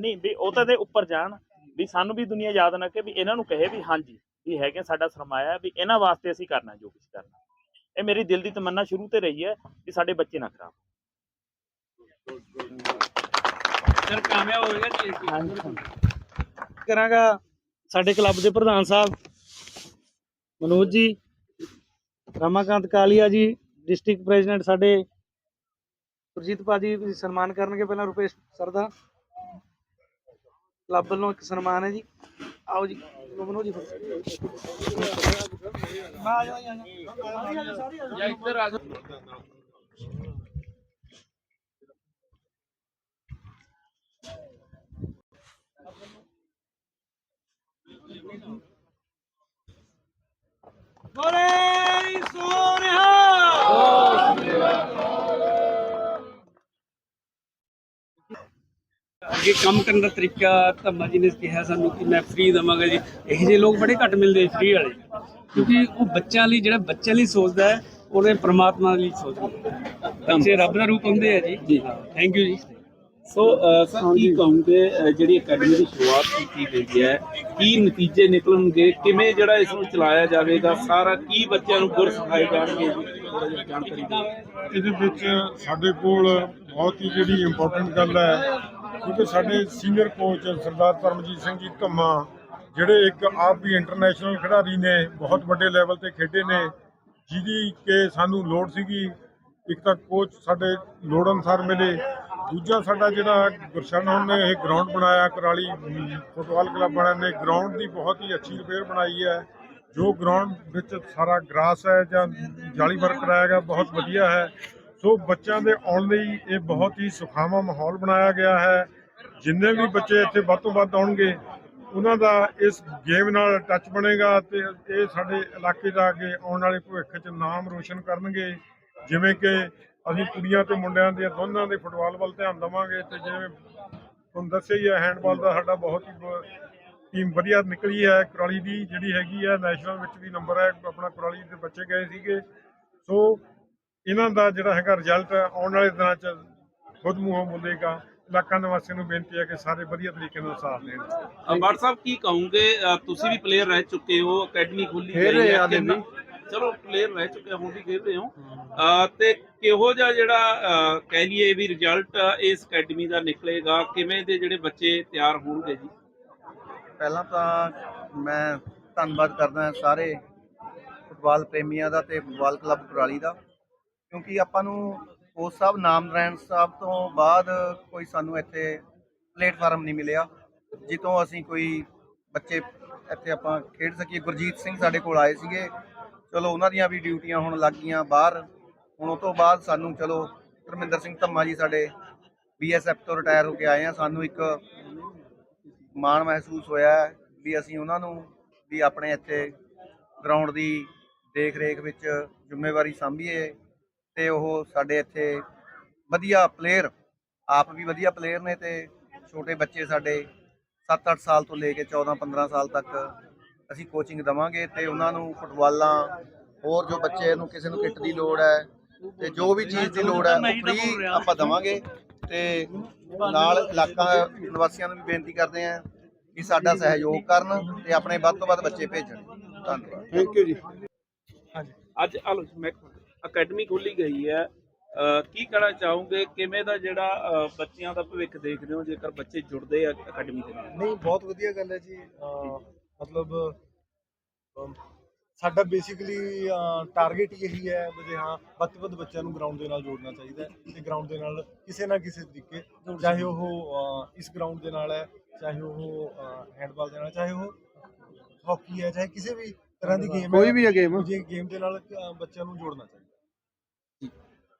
ਨਹੀਂ ਵੀ ਉਹ ਤਾਂ ਦੇ ਉੱਪਰ ਜਾਣ ਵੀ ਸਾਨੂੰ ਵੀ ਦੁਨੀਆ ਯਾਦ ਨਾ ਕਿ ਵੀ ਇਹਨਾਂ ਨੂੰ ਕਹੇ ਵੀ ਹਾਂਜੀ ਵੀ ਹੈਗੇ ਸਾਡਾ ਸਰਮਾਇਆ ਵੀ ਇਹਨਾਂ ਵਾਸਤੇ ਅਸੀਂ ਕਰਨਾ ਜੋ ਕੁਝ ਕਰਨਾ। ਇਹ ਮੇਰੀ ਦਿਲ ਦੀ ਤਮੰਨਾ ਸ਼ੁਰੂ ਤੇ ਰਹੀ ਹੈ ਵੀ ਸਾਡੇ ਬੱਚੇ ਨਾ ਖਰਾਬ ਸਰ ਕਾਮਯਾਬ ਹੋਏਗਾ ਜੀ। ਇਸ ਚੀਜ਼ 'ਚ? ਕਰਾਂਗਾ ਸਾਡੇ ਕਲੱਬ ਦੇ ਪ੍ਰਧਾਨ ਸਾਹਿਬ, ਮਨੋਜ ਜੀ, ਰਮਾਕਾਂਤ ਕਾਲੀਆ ਜੀ, ਡਿਸਟ੍ਰਿਕਟ ਪ੍ਰੈਜ਼ੀਡੈਂਟ ਸਾਡੇ ਗੁਰਜੀਤ ਭਾਜੀ ਵੀ ਸਨਮਾਨ ਕਰਨਗੇ ਪਹਿਲਾਂ ਰੁਪੇਸ਼ ਸਰ ਦਾ। ਕਲੱਬ ਵੱਲੋਂ ਇੱਕ ਸਨਮਾਨ ਹੈ ਜੀ। ਆਓ ਜੀ, ਮਨੋਜ ਜੀ ਫਿਰ। ਆ ਜਾ ਆ ਜਾ ਇੱਧਰ ਆ ਜਾਓ ਬੋਲੇ ਸੋਨਿਹਾ ਅੱਗੇ ਕੰਮ ਕਰਨ ਦਾ ਤਰੀਕਾ ਧੰਮਾ ਜੀ ਨੇ ਕਿਹਾ ਸਾਨੂੰ ਕਿ ਮੈਂ ਫ੍ਰੀ ਦਵਾਂਗਾ ਜੀ। ਇਹੋ ਜਿਹੇ ਲੋਕ ਬੜੇ ਘੱਟ ਮਿਲਦੇ ਫ੍ਰੀ ਵਾਲੇ। ਕਿਉਂਕਿ ਉਹ ਬੱਚਿਆਂ ਲਈ ਜਿਹੜਾ ਬੱਚਿਆਂ ਲਈ ਸੋਚਦਾ ਹੈ ਉਹਨੇ ਪ੍ਰਮਾਤਮਾ ਲਈ ਸੋਚਦਾ ਹੈ ਬੱਚੇ ਰੱਬ ਦਾ ਰੂਪ ਹੁੰਦੇ ਆ ਜੀ। ਥੈਂਕ ਯੂ ਜੀ। ਸੋ ਅ, ਸਰ ਕੀ ਕਹੋਗੇ ਜਿਹੜੀ ਅਕੈਡਮੀ ਦੀ ਸ਼ੁਰੂਆਤ ਕੀਤੀ ਗਈ ਹੈ ਕੀ ਨਤੀਜੇ ਨਿਕਲਣਗੇ ਕਿਵੇਂ ਜਿਹੜਾ ਇਸ ਨੂੰ ਚਲਾਇਆ ਜਾਵੇਗਾ ਸਾਰਾ ਕੀ ਬੱਚਿਆਂ ਨੂੰ ਗੁਰ ਸਿਖਾਏ ਜਾਣਗੇ ਇਹਦੇ ਵਿੱਚ ਸਾਡੇ ਕੋਲ ਬਹੁਤ ਹੀ ਜਿਹੜੀ ਇੰਪੋਰਟੈਂਟ ਗੱਲ ਹੈ ਕਿਉਂਕਿ ਸਾਡੇ ਸੀਨੀਅਰ ਕੋਚ ਸਰਦਾਰ ਪਰਮਜੀਤ ਸਿੰਘ ਜੀ ਧੰਮਾ ਜਿਹੜੇ ਇੱਕ ਆਪ ਵੀ ਇੰਟਰਨੈਸ਼ਨਲ ਖਿਡਾਰੀ ਨੇ ਬਹੁਤ ਵੱਡੇ ਲੈਵਲ ਤੇ ਖੇਡੇ ਨੇ ਜਿਹਦੀ ਕਿ ਸਾਨੂੰ ਲੋੜ ਸੀਗੀ ਇੱਕ ਤਾਂ ਕੋਚ ਸਾਡੇ ਲੋੜ ਅਨੁਸਾਰ ਮਿਲੇ, ਦੂਜਾ ਸਾਡਾ ਜਿਹੜਾ ਗੁਰਸ਼ਨ ਹੁਣ ਨੇ ਇਹ ਗਰਾਊਂਡ ਬਣਾਇਆ, ਕਰਾਲੀ ਫੁੱਟਬਾਲ ਕਲੱਬ ਵਾਲਿਆਂ ਨੇ ਗਰਾਊਂਡ ਦੀ ਬਹੁਤ ਹੀ ਅੱਛੀ ਰਿਪੇਅਰ ਬਣਾਈ ਹੈ। ਜੋ ਗਰਾਊਂਡ ਵਿੱਚ ਸਾਰਾ ਗਰਾਸ ਹੈ ਜਾਂ ਜਾਲੀ ਵਰਕ ਕਰਾਇਆ ਗਿਆ, ਬਹੁਤ ਵਧੀਆ ਹੈ। ਸੋ ਬੱਚਿਆਂ ਦੇ ਆਉਣ ਲਈ ਇਹ ਬਹੁਤ ਹੀ ਸੁਖਾਵਾਂ ਮਾਹੌਲ ਬਣਾਇਆ ਗਿਆ ਹੈ। ਜਿੰਨੇ ਵੀ ਬੱਚੇ ਇੱਥੇ ਵੱਧ ਤੋਂ ਵੱਧ ਆਉਣਗੇ, ਉਹਨਾਂ ਦਾ ਇਸ ਗੇਮ ਨਾਲ ਟੱਚ ਬਣੇਗਾ ਤੇ ਇਹ ਸਾਡੇ ਇਲਾਕੇ ਦਾ ਅੱਗੇ ਆਉਣ ਵਾਲੇ ਭਵਿੱਖ 'ਚ ਨਾਮ ਰੋਸ਼ਨ ਕਰਨਗੇ। ਜਿਵੇਂ ਕਿ ਅਸੀਂ ਕੁੜੀਆਂ ਤੇ ਮੁੰਡਿਆਂ ਦੇ ਦੋਨਾਂ ਦੇ ਫੁੱਟਬਾਲ ਵੱਲ ਧਿਆਨ ਦੇਵਾਂਗੇ ਤੇ ਜਿਵੇਂ ਤੁਹਾਨੂੰ ਦੱਸਿਆ ਹੀ ਹੈ ਹੈਂਡਬਾਲ ਦਾ ਸਾਡਾ ਬਹੁਤ ਹੀ ਟੀਮ ਵਧੀਆ ਨਿਕਲੀ ਹੈ ਕੁਰਾਲੀ ਦੀ ਜਿਹੜੀ ਹੈਗੀ ਹੈ ਨੈਸ਼ਨਲ ਵਿੱਚ ਵੀ ਨੰਬਰ ਹੈ ਆਪਣਾ ਕੁਰਾਲੀ ਦੇ ਬੱਚੇ ਗਏ ਸੀਗੇ। ਸੋ ਇਹਨਾਂ ਦਾ ਜਿਹੜਾ ਹੈਗਾ ਰਿਜ਼ਲਟ ਆਉਣ ਵਾਲੇ ਦਿਨਾਂ 'ਚ ਖੁਦ ਮੂੰਹੋਂ ਬੋਲੇਗਾ। ਇਲਾਕਾ ਨਿਵਾਸੀਆਂ ਨੂੰ ਬੇਨਤੀ ਹੈ ਕਿ ਸਾਰੇ ਵਧੀਆ ਤਰੀਕੇ ਨਾਲ ਸਾਥ ਦੇਣ। ਅ, ਬਾਟ ਸਾਹਿਬ ਕੀ ਕਹੋਗੇ? ਤੁਸੀਂ ਵੀ ਪਲੇਅਰ ਰਹਿ ਚੁੱਕੇ ਹੋ ਅਕੈਡਮੀ ਖੋਲੀ ਗਈ ਹੈ ਕਿੰਨਾ ਚਲੋ ਪਲੇਅਰ ਰਹਿ ਚੁੱਕੇ ਹੁਣ ਵੀ ਖੇਡ ਹੋ। ਅ, ਤੇ ਕਿਹੋ ਜਿਹਾ ਜਿਹੜਾ ਅ, ਕਹਿ ਲਈਏ ਵੀ ਰਿਜ਼ਲਟ ਇਸ ਅਕੈਡਮੀ ਦਾ ਨਿਕਲੇਗਾ? ਕਿਵੇਂ ਦੇ ਜਿਹੜੇ ਬੱਚੇ ਤਿਆਰ ਹੋਣਗੇ ਜੀ? ਪਹਿਲਾਂ ਤਾਂ ਮੈਂ ਧੰਨਵਾਦ ਕਰਦਾ ਹਾਂ ਸਾਰੇ ਫੁੱਟਬਾਲ ਪ੍ਰੇਮੀਆਂ ਦਾ ਤੇ ਫੁੱਟਬਾਲ ਕਲੱਬ ਕੁਰਾਲੀ ਦਾ ਕਿਉਂਕਿ ਆਪਾਂ ਨੂੰ ਕੋਚ ਸਾਹਿਬ ਨਾਮਨਾਰਾਇਣ ਸਾਹਿਬ ਤੋਂ ਬਾਅਦ ਕੋਈ ਸਾਨੂੰ ਇੱਥੇ ਪਲੇਟਫਾਰਮ ਨਹੀਂ ਮਿਲਿਆ ਜਿੱਥੋਂ ਅਸੀਂ ਕੋਈ ਬੱਚੇ ਇੱਥੇ ਆਪਾਂ ਖੇਡ ਸਕੀਏ। ਗੁਰਜੀਤ ਸਿੰਘ ਸਾਡੇ ਕੋਲ ਆਏ ਸੀਗੇ ਚਲੋ ਉਹਨਾਂ ਦੀਆਂ ਵੀ ਡਿਊਟੀਆਂ ਹੁਣ ਲੱਗ ਗਈਆਂ ਬਾਹਰ। ਹੁਣ ਉਹ ਤੋਂ ਬਾਅਦ ਸਾਨੂੰ ਚਲੋ ਧਰਮਿੰਦਰ ਸਿੰਘ ਧੰਮਾ ਜੀ ਸਾਡੇ ਬੀਐਸਐਫ ਤੋਂ ਰਿਟਾਇਰ ਹੋ ਕੇ ਆਏ ਆ। ਸਾਨੂੰ ਇੱਕ ਮਾਣ ਮਹਿਸੂਸ ਹੋਇਆ ਵੀ ਅਸੀਂ ਉਹਨਾਂ ਨੂੰ ਵੀ ਆਪਣੇ ਇੱਥੇ ਗਰਾਊਂਡ ਦੀ ਦੇਖ ਰੇਖ ਵਿੱਚ ਜ਼ਿੰਮੇਵਾਰੀ ਸੰਭੀਏ ਤੇ ਉਹ ਸਾਡੇ ਇੱਥੇ ਵਧੀਆ ਪਲੇਅਰ ਆਪ ਵੀ ਵਧੀਆ ਪਲੇਅਰ ਨੇ ਤੇ ਛੋਟੇ ਬੱਚੇ ਸਾਡੇ 7-8 ਸਾਲ ਤੋਂ ਲੈ ਕੇ 14-15 ਸਾਲ ਤੱਕ ਅਸੀਂ ਕੋਚਿੰਗ ਦਵਾਂਗੇ ਤੇ ਉਹਨਾਂ ਨੂੰ ਫੁੱਟਬਾਲਾਂ ਹੋਰ ਜੋ ਬੱਚੇ ਨੂੰ ਕਿਸੇ ਨੂੰ ਕਿੱਟ ਦੀ ਲੋੜ ਹੈ ਤੇ ਜੋ ਵੀ ਚੀਜ਼ ਦੀ ਲੋੜ ਹੈ ਉਹ ਫ੍ਰੀ ਆਪਾਂ ਦਵਾਂਗੇ ਤੇ ਨਾਲ ਇਲਾਕਾ ਨਿਵਾਸੀਆਂ ਨੂੰ ਵੀ ਬੇਨਤੀ ਕਰਦੇ ਹਾਂ ਕਿ ਸਾਡਾ ਸਹਿਯੋਗ ਕਰਨ ਤੇ ਆਪਣੇ ਵੱਧ ਤੋਂ ਵੱਧ ਬੱਚੇ ਭੇਜਣ। ਧੰਨਵਾਦ। ਥੈਂਕ ਯੂ ਜੀ। ਅੱਜ ਆਲੋ ਮੈਂ ਅਕੈਡਮੀ ਖੋਲੀ ਗਈ ਹੈ। ਕੀ ਕਹਿਣਾ ਚਾਹੋਗੇ? ਕਿਵੇਂ ਦਾ ਜਿਹੜਾ ਬੱਚਿਆਂ ਦਾ ਭਵਿੱਖ ਦੇਖਦੇ ਹੋ ਜੇਕਰ ਬੱਚੇ ਜੁੜਦੇ ਆ ਅਕੈਡਮੀ ਦੇ ਨਾਲ? ਨਹੀਂ ਬਹੁਤ ਵਧੀਆ ਗੱਲ ਹੈ ਜੀ। ਮਤਲਬ ਅਮ ਸਾਡਾ ਬੇਸਿਕਲੀ ਟਾਰਗੇਟ ਇਹੀ ਹੈ ਵੀ ਹਾਂ ਵੱਧ ਤੋਂ ਵੱਧ ਬੱਚਿਆਂ ਨੂੰ ਗਰਾਊਂਡ ਦੇ ਨਾਲ ਜੋੜਨਾ ਚਾਹੀਦਾ ਹੈ ਤੇ ਗਰਾਊਂਡ ਦੇ ਨਾਲ ਕਿਸੇ ਨਾ ਕਿਸੇ ਤਰੀਕੇ ਚਾਹੇ ਉਹ ਇਸ ਗਰਾਊਂਡ ਦੇ ਨਾਲ ਹੈ ਚਾਹੇ ਉਹ ਹੈਂਡਬਾਲ ਦੇ ਨਾਲ ਚਾਹੇ ਉਹ ਹਾਕੀ ਹੈ ਚਾਹੇ ਕਿਸੇ ਵੀ ਤਰ੍ਹਾਂ ਦੀ ਗੇਮ ਹੈ ਕੋਈ ਵੀ ਹੈ ਗੇਮ ਜੇ ਗੇਮ ਦੇ ਨਾਲ ਬੱਚਿਆਂ ਨੂੰ ਜੋੜਨਾ ਚਾਹੀਦਾ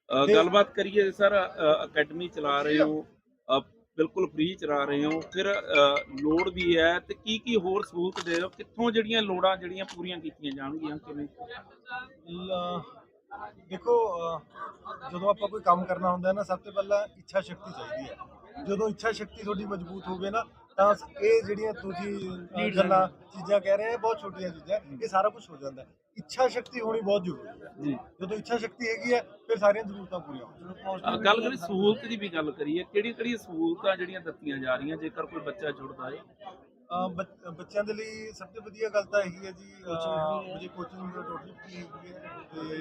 ਅ, ਗੱਲਬਾਤ ਕਰੀਏ ਸਰ ਅਕੈਡਮੀ ਚਲਾ ਰਹੇ ਹੋ। ਬਿਲਕੁਲ ਫ੍ਰੀ ਚਲਾ ਰਹੇ ਹੋ। ਫਿਰ ਲੋੜ ਵੀ ਹੈ ਤੇ ਕੀ ਕੀ ਹੋਰ ਸਹੂਲਤ ਦੇ ਰਹੇ ਹੋ? ਕਿੱਥੋਂ ਜਿਹੜੀਆਂ ਲੋੜਾਂ ਜਿਹੜੀਆਂ ਪੂਰੀਆਂ ਕੀਤੀਆਂ ਜਾਣਗੀਆਂ ਕਿਵੇਂ? ਦੇਖੋ ਅਹ, ਜਦੋਂ ਆਪਾਂ ਕੋਈ ਕੰਮ ਕਰਨਾ ਹੁੰਦਾ ਹੈ ਨਾ ਸਭ ਤੋਂ ਪਹਿਲਾਂ ਇੱਛਾ ਸ਼ਕਤੀ ਚਾਹੀਦੀ ਹੈ। ਜਦੋਂ ਇੱਛਾ ਸ਼ਕਤੀ ਤੁਹਾਡੀ ਮਜ਼ਬੂਤ ਹੋਵੇ ਨਾ ਤਾਂ ਇਹ ਜਿਹੜੀਆਂ ਤੁਸੀਂ ਗੱਲਾਂ ਚੀਜ਼ਾਂ ਕਹਿ ਰਹੇ ਇਹ ਬਹੁਤ ਛੋਟੀਆਂ ਚੀਜ਼ਾਂ ਇਹ ਸਾਰਾ ਕੁਝ ਹੋ ਜਾਂਦਾ ਹੈ। ਇੱਛਾ ਸ਼ਕਤੀ ਹੋਣੀ ਬਹੁਤ ਜ਼ਰੂਰੀ ਹੈ। ਜੀ। ਜਦੋਂ ਇੱਛਾ ਸ਼ਕਤੀ ਹੈਗੀ ਹੈ ਫਿਰ ਸਾਰੀਆਂ ਜ਼ਰੂਰਤਾਂ ਪੂਰੀਆਂ ਹੋਣਗੀਆਂ ਗੱਲ ਕਰੀ ਸਹੂਲਤ ਦੀ ਵੀ ਗੱਲ ਕਰੀਏ ਕਿਹੜੀ ਕਿਹੜੀ ਸਹੂਲਤਾਂ ਜਿਹੜੀਆਂ ਦਿੱਤੀਆਂ ਜਾ ਰਹੀਆਂ ਜੇਕਰ ਕੋਈ ਬੱਚਾ ਜੁੜਦਾ ਹੈ? ਬੱਚਿਆਂ ਦੇ ਲਈ ਸਭ ਤੋਂ ਵਧੀਆ ਗੱਲ ਤਾਂ ਇਹੀ ਹੈ ਜੀ ਜੇ ਕੋਚਿੰਗ ਦਾ ਟੋਟਲ ਫ੍ਰੀ ਹੈਗੀ ਹੈ ਤੇ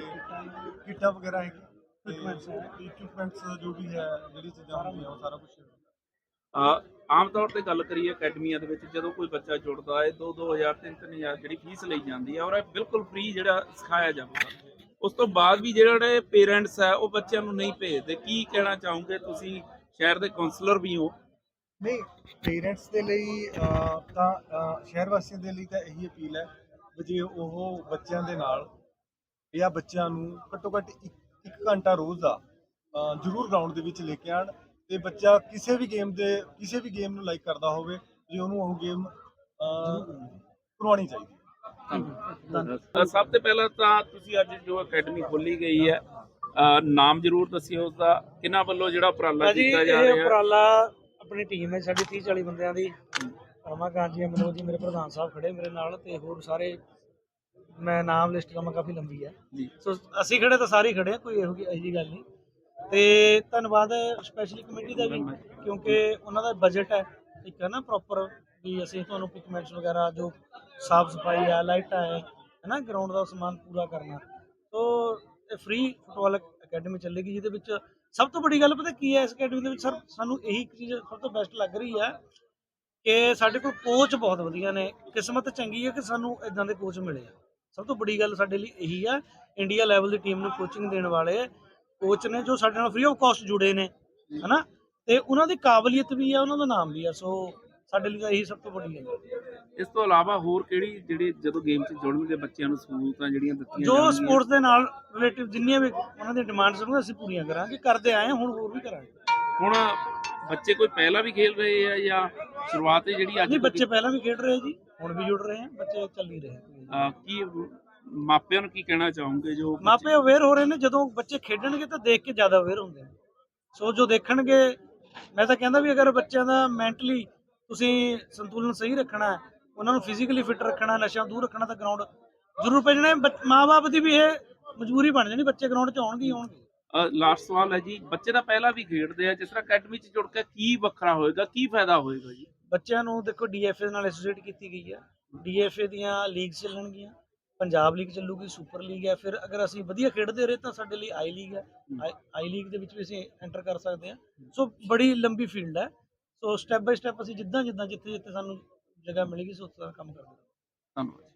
ਕਿੱਟਾਂ ਵਗੈਰਾ ਹੈਗੀ ਇਕਵਿਪਮੈਂਟਸ ਜੋ ਵੀ ਹੈ ਜਿਹੜੀ ਚੀਜ਼ਾਂ ਹੁੰਦੀਆਂ ਉਹ ਸਾਰਾ ਕੁਝ ਆਮ ਤੌਰ ਤੇ ਗੱਲ ਕਰੀਏ ਅਕੈਡਮੀਆਂ ਦੇ ਵਿੱਚ, ਜਦੋਂ ਕੋਈ ਬੱਚਾ ਜੁੜਦਾ ਹੈ 2-2000 3-3000 ਜਿਹੜੀ ਫੀਸ ਲਈ ਜਾਂਦੀ ਹੈ, ਔਰ ਇਹ ਬਿਲਕੁਲ ਫ੍ਰੀ ਜਿਹੜਾ ਸਿਖਾਇਆ ਜਾਊਗਾ ਉਸ ਤੋਂ ਬਾਅਦ ਵੀ ਜਿਹੜੇ ਪੇਰੈਂਟਸ ਹੈ, ਉਹ ਬੱਚਿਆਂ ਨੂੰ ਨਹੀਂ ਭੇਜਦੇ। ਕੀ ਕਹਿਣਾ ਚਾਹੋਗੇ? ਤੁਸੀਂ ਸ਼ਹਿਰ ਦੇ ਕਾਉਂਸਲਰ ਵੀ ਹੋ। ਨਹੀਂ ਪੇਰੈਂਟਸ ਦੇ ਲਈ ਤਾਂ ਸ਼ਹਿਰ ਵਾਸੀਆਂ ਦੇ ਲਈ ਤਾਂ ਇਹੀ ਅਪੀਲ ਹੈ ਜੇ ਉਹ ਬੱਚਿਆਂ ਦੇ ਨਾਲ ਜਾਂ ਬੱਚਿਆਂ ਨੂੰ ਘੱਟੋ ਘੱਟ ਇੱਕ ਇੱਕ ਘੰਟਾ ਰੋਜ਼ ਦਾ ਜ਼ਰੂਰ ਗਰਾਊਂਡ ਦੇ ਵਿੱਚ ਲੈ ਕੇ ਆਣ ਤੇ ਬੱਚਾ ਕਿਸੇ ਵੀ ਗੇਮ ਦੇ ਕਿਸੇ ਵੀ ਗੇਮ ਨੂੰ ਲਾਈਕ ਕਰਦਾ ਹੋਵੇ ਜੇ ਉਹਨੂੰ ਉਹ ਗੇਮ ਕਰਵਾਉਣੀ ਚਾਹੀਦੀ ਹੈ। ਸਭ ਤੋਂ ਪਹਿਲਾਂ ਤਾਂ ਤੁਸੀਂ ਅੱਜ ਜੋ ਅਕੈਡਮੀ ਖੋਲੀ ਗਈ ਹੈ ਨਾਮ ਜ਼ਰੂਰ ਦੱਸਿਓ ਉਸ ਦਾ ਕਿਹਨਾਂ ਵੱਲੋਂ ਜਿਹੜਾ ਉਪਰਾਲਾ ਭਾਜੀ ਕੀਤਾ ਜਾ ਇਹ ਰਿਹਾ? ਹੈ ਉਪਰਾਲਾ ਆਪਣੀ ਟੀਮ ਹੈ ਸਾਡੀ 30 40 ਬੰਦਿਆਂ ਦੀ। ਰਮਾਕਾਂਤ ਜੀ ਮਨੋਜ ਜੀ ਮੇਰੇ ਪ੍ਰਧਾਨ ਸਾਹਿਬ ਖੜੇ ਮੇਰੇ ਨਾਲ ਤੇ ਹੋਰ ਸਾਰੇ ਮੈਂ ਨਾਮ ਲਿਸਟ ਕਰਾਂ ਕਾਫੀ ਲੰਬੀ ਹੈ। ਜੀ। ਸੋ ਅਸੀਂ ਖੜੇ ਤਾਂ ਸਾਰੇ ਹੀ ਖੜੇ ਆ ਕੋਈ ਇਹੋ ਜਿਹੀ ਇਹੋ ਜਿਹੀ ਗੱਲ ਨਹੀਂ। ਤੇ ਧੰਨਵਾਦ ਸਪੈਸ਼ਲੀ ਕਮੇਟੀ ਦਾ ਵੀ, ਕਿਉਂਕਿ ਉਹਨਾਂ ਦਾ ਬਜਟ ਹੈ, ਇੱਕ ਹੈ ਨਾ ਪ੍ਰੋਪਰ ਵੀ ਅਸੀਂ ਤੁਹਾਨੂੰ ਪਿਕਮੈਂਟਸ ਵਗੈਰਾ, ਜੋ ਸਾਫ਼ ਸਫ਼ਾਈ ਹੈ, ਲਾਈਟਾਂ ਹੈ ਹੈ ਨਾ ਗਰਾਊਂਡ ਦਾ ਸਮਾਨ ਪੂਰਾ ਕਰਨਾ। ਤੋ ਇਹ ਫ੍ਰੀ ਫੁੱਟਬਾਲ ਅਕੈਡਮੀ ਚੱਲੇਗੀ, ਜਿਹਦੇ ਵਿੱਚ ਸਭ ਤੋਂ ਵੱਡੀ ਗੱਲ ਪਤਾ ਕੀ ਹੈ, ਇਸ ਅਕੈਡਮੀ ਦੇ ਵਿੱਚ ਸਰ, ਸਾਨੂੰ ਇਹੀ ਚੀਜ਼ ਸਭ ਤੋਂ ਬੈਸਟ ਲੱਗ ਰਹੀ ਹੈ ਕਿ ਸਾਡੇ ਕੋਲ ਕੋਚ ਬਹੁਤ ਵਧੀਆ ਨੇ, ਕਿਸਮਤ ਚੰਗੀ ਹੈ ਕਿ ਸਾਨੂੰ ਇਦਾਂ ਦੇ ਕੋਚ ਮਿਲੇ ਆ। ਸਭ ਤੋਂ ਵੱਡੀ ਗੱਲ ਸਾਡੇ ਲਈ ਇਹੀ ਹੈ ਇੰਡੀਆ ਲੈਵਲ ਦੀ ਟੀਮ ਨੂੰ ਕੋਚਿੰਗ ਦੇਣ ਵਾਲੇ ਕੋਚ ਨੇ ਜੋ ਸਾਡੇ ਨਾਲ ਫ੍ਰੀ ਆਫ ਕਾਸਟ ਜੁੜੇ ਨੇ ਹਨਾ? ਤੇ ਉਹਨਾਂ ਦੀ ਕਾਬਲੀਅਤ ਵੀ ਹੈ ਉਹਨਾਂ ਦਾ ਨਾਮ ਵੀ ਹੈ ਸੋ ਸਾਡੇ ਲਈ ਤਾਂ ਇਹੀ ਸਭ ਤੋਂ ਵੱਡੀ ਗੱਲ ਹੈ ਇਸ ਤੋਂ ਇਲਾਵਾ ਹੋਰ ਕਿਹੜੀ ਜਿਹੜੀ ਜਦੋਂ ਗੇਮ 'ਚ ਜੁੜਨਗੇ ਬੱਚਿਆਂ ਨੂੰ ਸਹੂਲਤਾਂ ਜਿਹੜੀਆਂ ਦਿੱਤੀਆਂ ਜੋ ਜਾਣਗੀਆਂ? ਸਪੋਰਟਸ ਦੇ ਨਾਲ ਰਿਲੇਟਿਵ ਜਿੰਨੀਆਂ ਵੀ ਉਹਨਾਂ ਦੀਆਂ ਡਿਮਾਂਡਸ ਹੋਣਗੀਆਂ ਅਸੀਂ ਪੂਰੀਆਂ ਕਰਾਂਗੇ। ਕਰਦੇ ਆਏ ਹਾਂ ਹੁਣ ਹੋਰ ਵੀ ਕਰਾਂਗੇ। ਹੁਣ ਬੱਚੇ ਕੋਈ ਪਹਿਲਾਂ ਵੀ ਖੇਲ ਰਹੇ ਆ ਜਾਂ ਸ਼ੁਰੂਆਤ ਹੈ ਜਿਹੜੀ ਅੱਜ ਨਹੀਂ ਬੱਚੇ ਪਹਿਲਾਂ ਵੀ ਖੇਡ ਰਹੇ ਜੀ ਹੁਣ ਵੀ ਜੁੜ ਰਹੇ ਆ ਬੱਚੇ ਚੱਲ ਹੀ ਰਹੇ ਆ। ਅਹ ਕੀ ਮਾਪਿਆਂ ਨੂੰ ਕੀ ਕਹਿਣਾ ਚਾਹੋਗੇ ਜੋ ਮਾਪੇ ਅਵੇਅਰ ਹੋ ਰਹੇ ਨੇ ਜਦੋਂ ਬੱਚੇ ਖੇਡਣਗੇ ਤਾਂ ਦੇਖ ਕੇ ਜ਼ਿਆਦਾ ਅਵੇਅਰ ਹੁੰਦੇ ਨੇ। ਸੋ ਜੋ ਦੇਖਣਗੇ ਮੈਂ ਤਾਂ ਕਹਿੰਦਾ ਵੀ ਅਗਰ ਬੱਚਿਆਂ ਦਾ ਮੈਂਟਲੀ ਤੁਸੀਂ ਸੰਤੁਲਨ ਸਹੀ ਰੱਖਣਾ ਉਹਨਾਂ ਨੂੰ ਫਿਜ਼ੀਕਲੀ ਫਿੱਟ ਰੱਖਣਾ ਨਸ਼ਿਆਂ ਤੋਂ ਦੂਰ ਰੱਖਣਾ ਤਾਂ ਗਰਾਊਂਡ ਜ਼ਰੂਰ ਭੇਜਣਾ ਮਾਪੇ ਦੀ ਵੀ ਇਹ ਮਜਬੂਰੀ ਬਣ ਜਾਣੀ ਬੱਚੇ ਗਰਾਊਂਡ 'ਚ ਆਉਣਗੇ ਆਉਣਗੇ। ਲਾਸਟ ਸਵਾਲ ਹੈ ਜੀ ਬੱਚੇ ਤਾਂ ਪਹਿਲਾਂ ਵੀ ਖੇਡਦੇ ਆ ਜਿਸ ਤਰ੍ਹਾਂ ਅਕੈਡਮੀ 'ਚ ਜੁੜ ਕੇ ਕੀ ਵੱਖਰਾ ਹੋਏਗਾ ਕੀ ਫਾਇਦਾ ਹੋਏਗਾ ਜੀ? ਬੱਚਿਆਂ ਨੂੰ ਦੇਖੋ ਡੀਐਫਏ ਨਾਲ ਐਸੋਸੀਏਟ ਕੀਤੀ ਗਈ ਹੈ ਡੀਐਫਏ ਦੀਆਂ ਲੀਗਸ ਚੱਲਣਗੀਆਂ। ਪੰਜਾਬ ਲੀਗ ਚੱਲੂਗੀ ਸੁਪਰ ਲੀਗ ਹੈ ਫਿਰ ਅਗਰ ਅਸੀਂ ਵਧੀਆ ਖੇਡਦੇ ਰਹੇ ਤਾਂ ਸਾਡੇ ਲਈ ਆਈ ਲੀਗ ਹੈ। ਆਈ- ਲੀਗ ਦੇ ਵਿੱਚ ਵੀ ਅਸੀਂ ਐਂਟਰ ਕਰ ਸਕਦੇ ਹਾਂ। ਸੋ ਬੜੀ ਲੰਬੀ ਫੀਲਡ ਹੈ। ਸੋ ਸਟੈਪ ਬਾਈ ਸਟੈਪ ਅਸੀਂ ਜਿੱਦਾਂ ਜਿੱਦਾਂ ਜਿੱਥੇ ਜਿੱਥੇ ਸਾਨੂੰ ਜਗ੍ਹਾ ਮਿਲੇਗੀ ਸੋ ਉਸ ਤਰ੍ਹਾਂ ਕੰਮ ਕਰਦੇ ਹਾਂ ਧੰਨਵਾਦ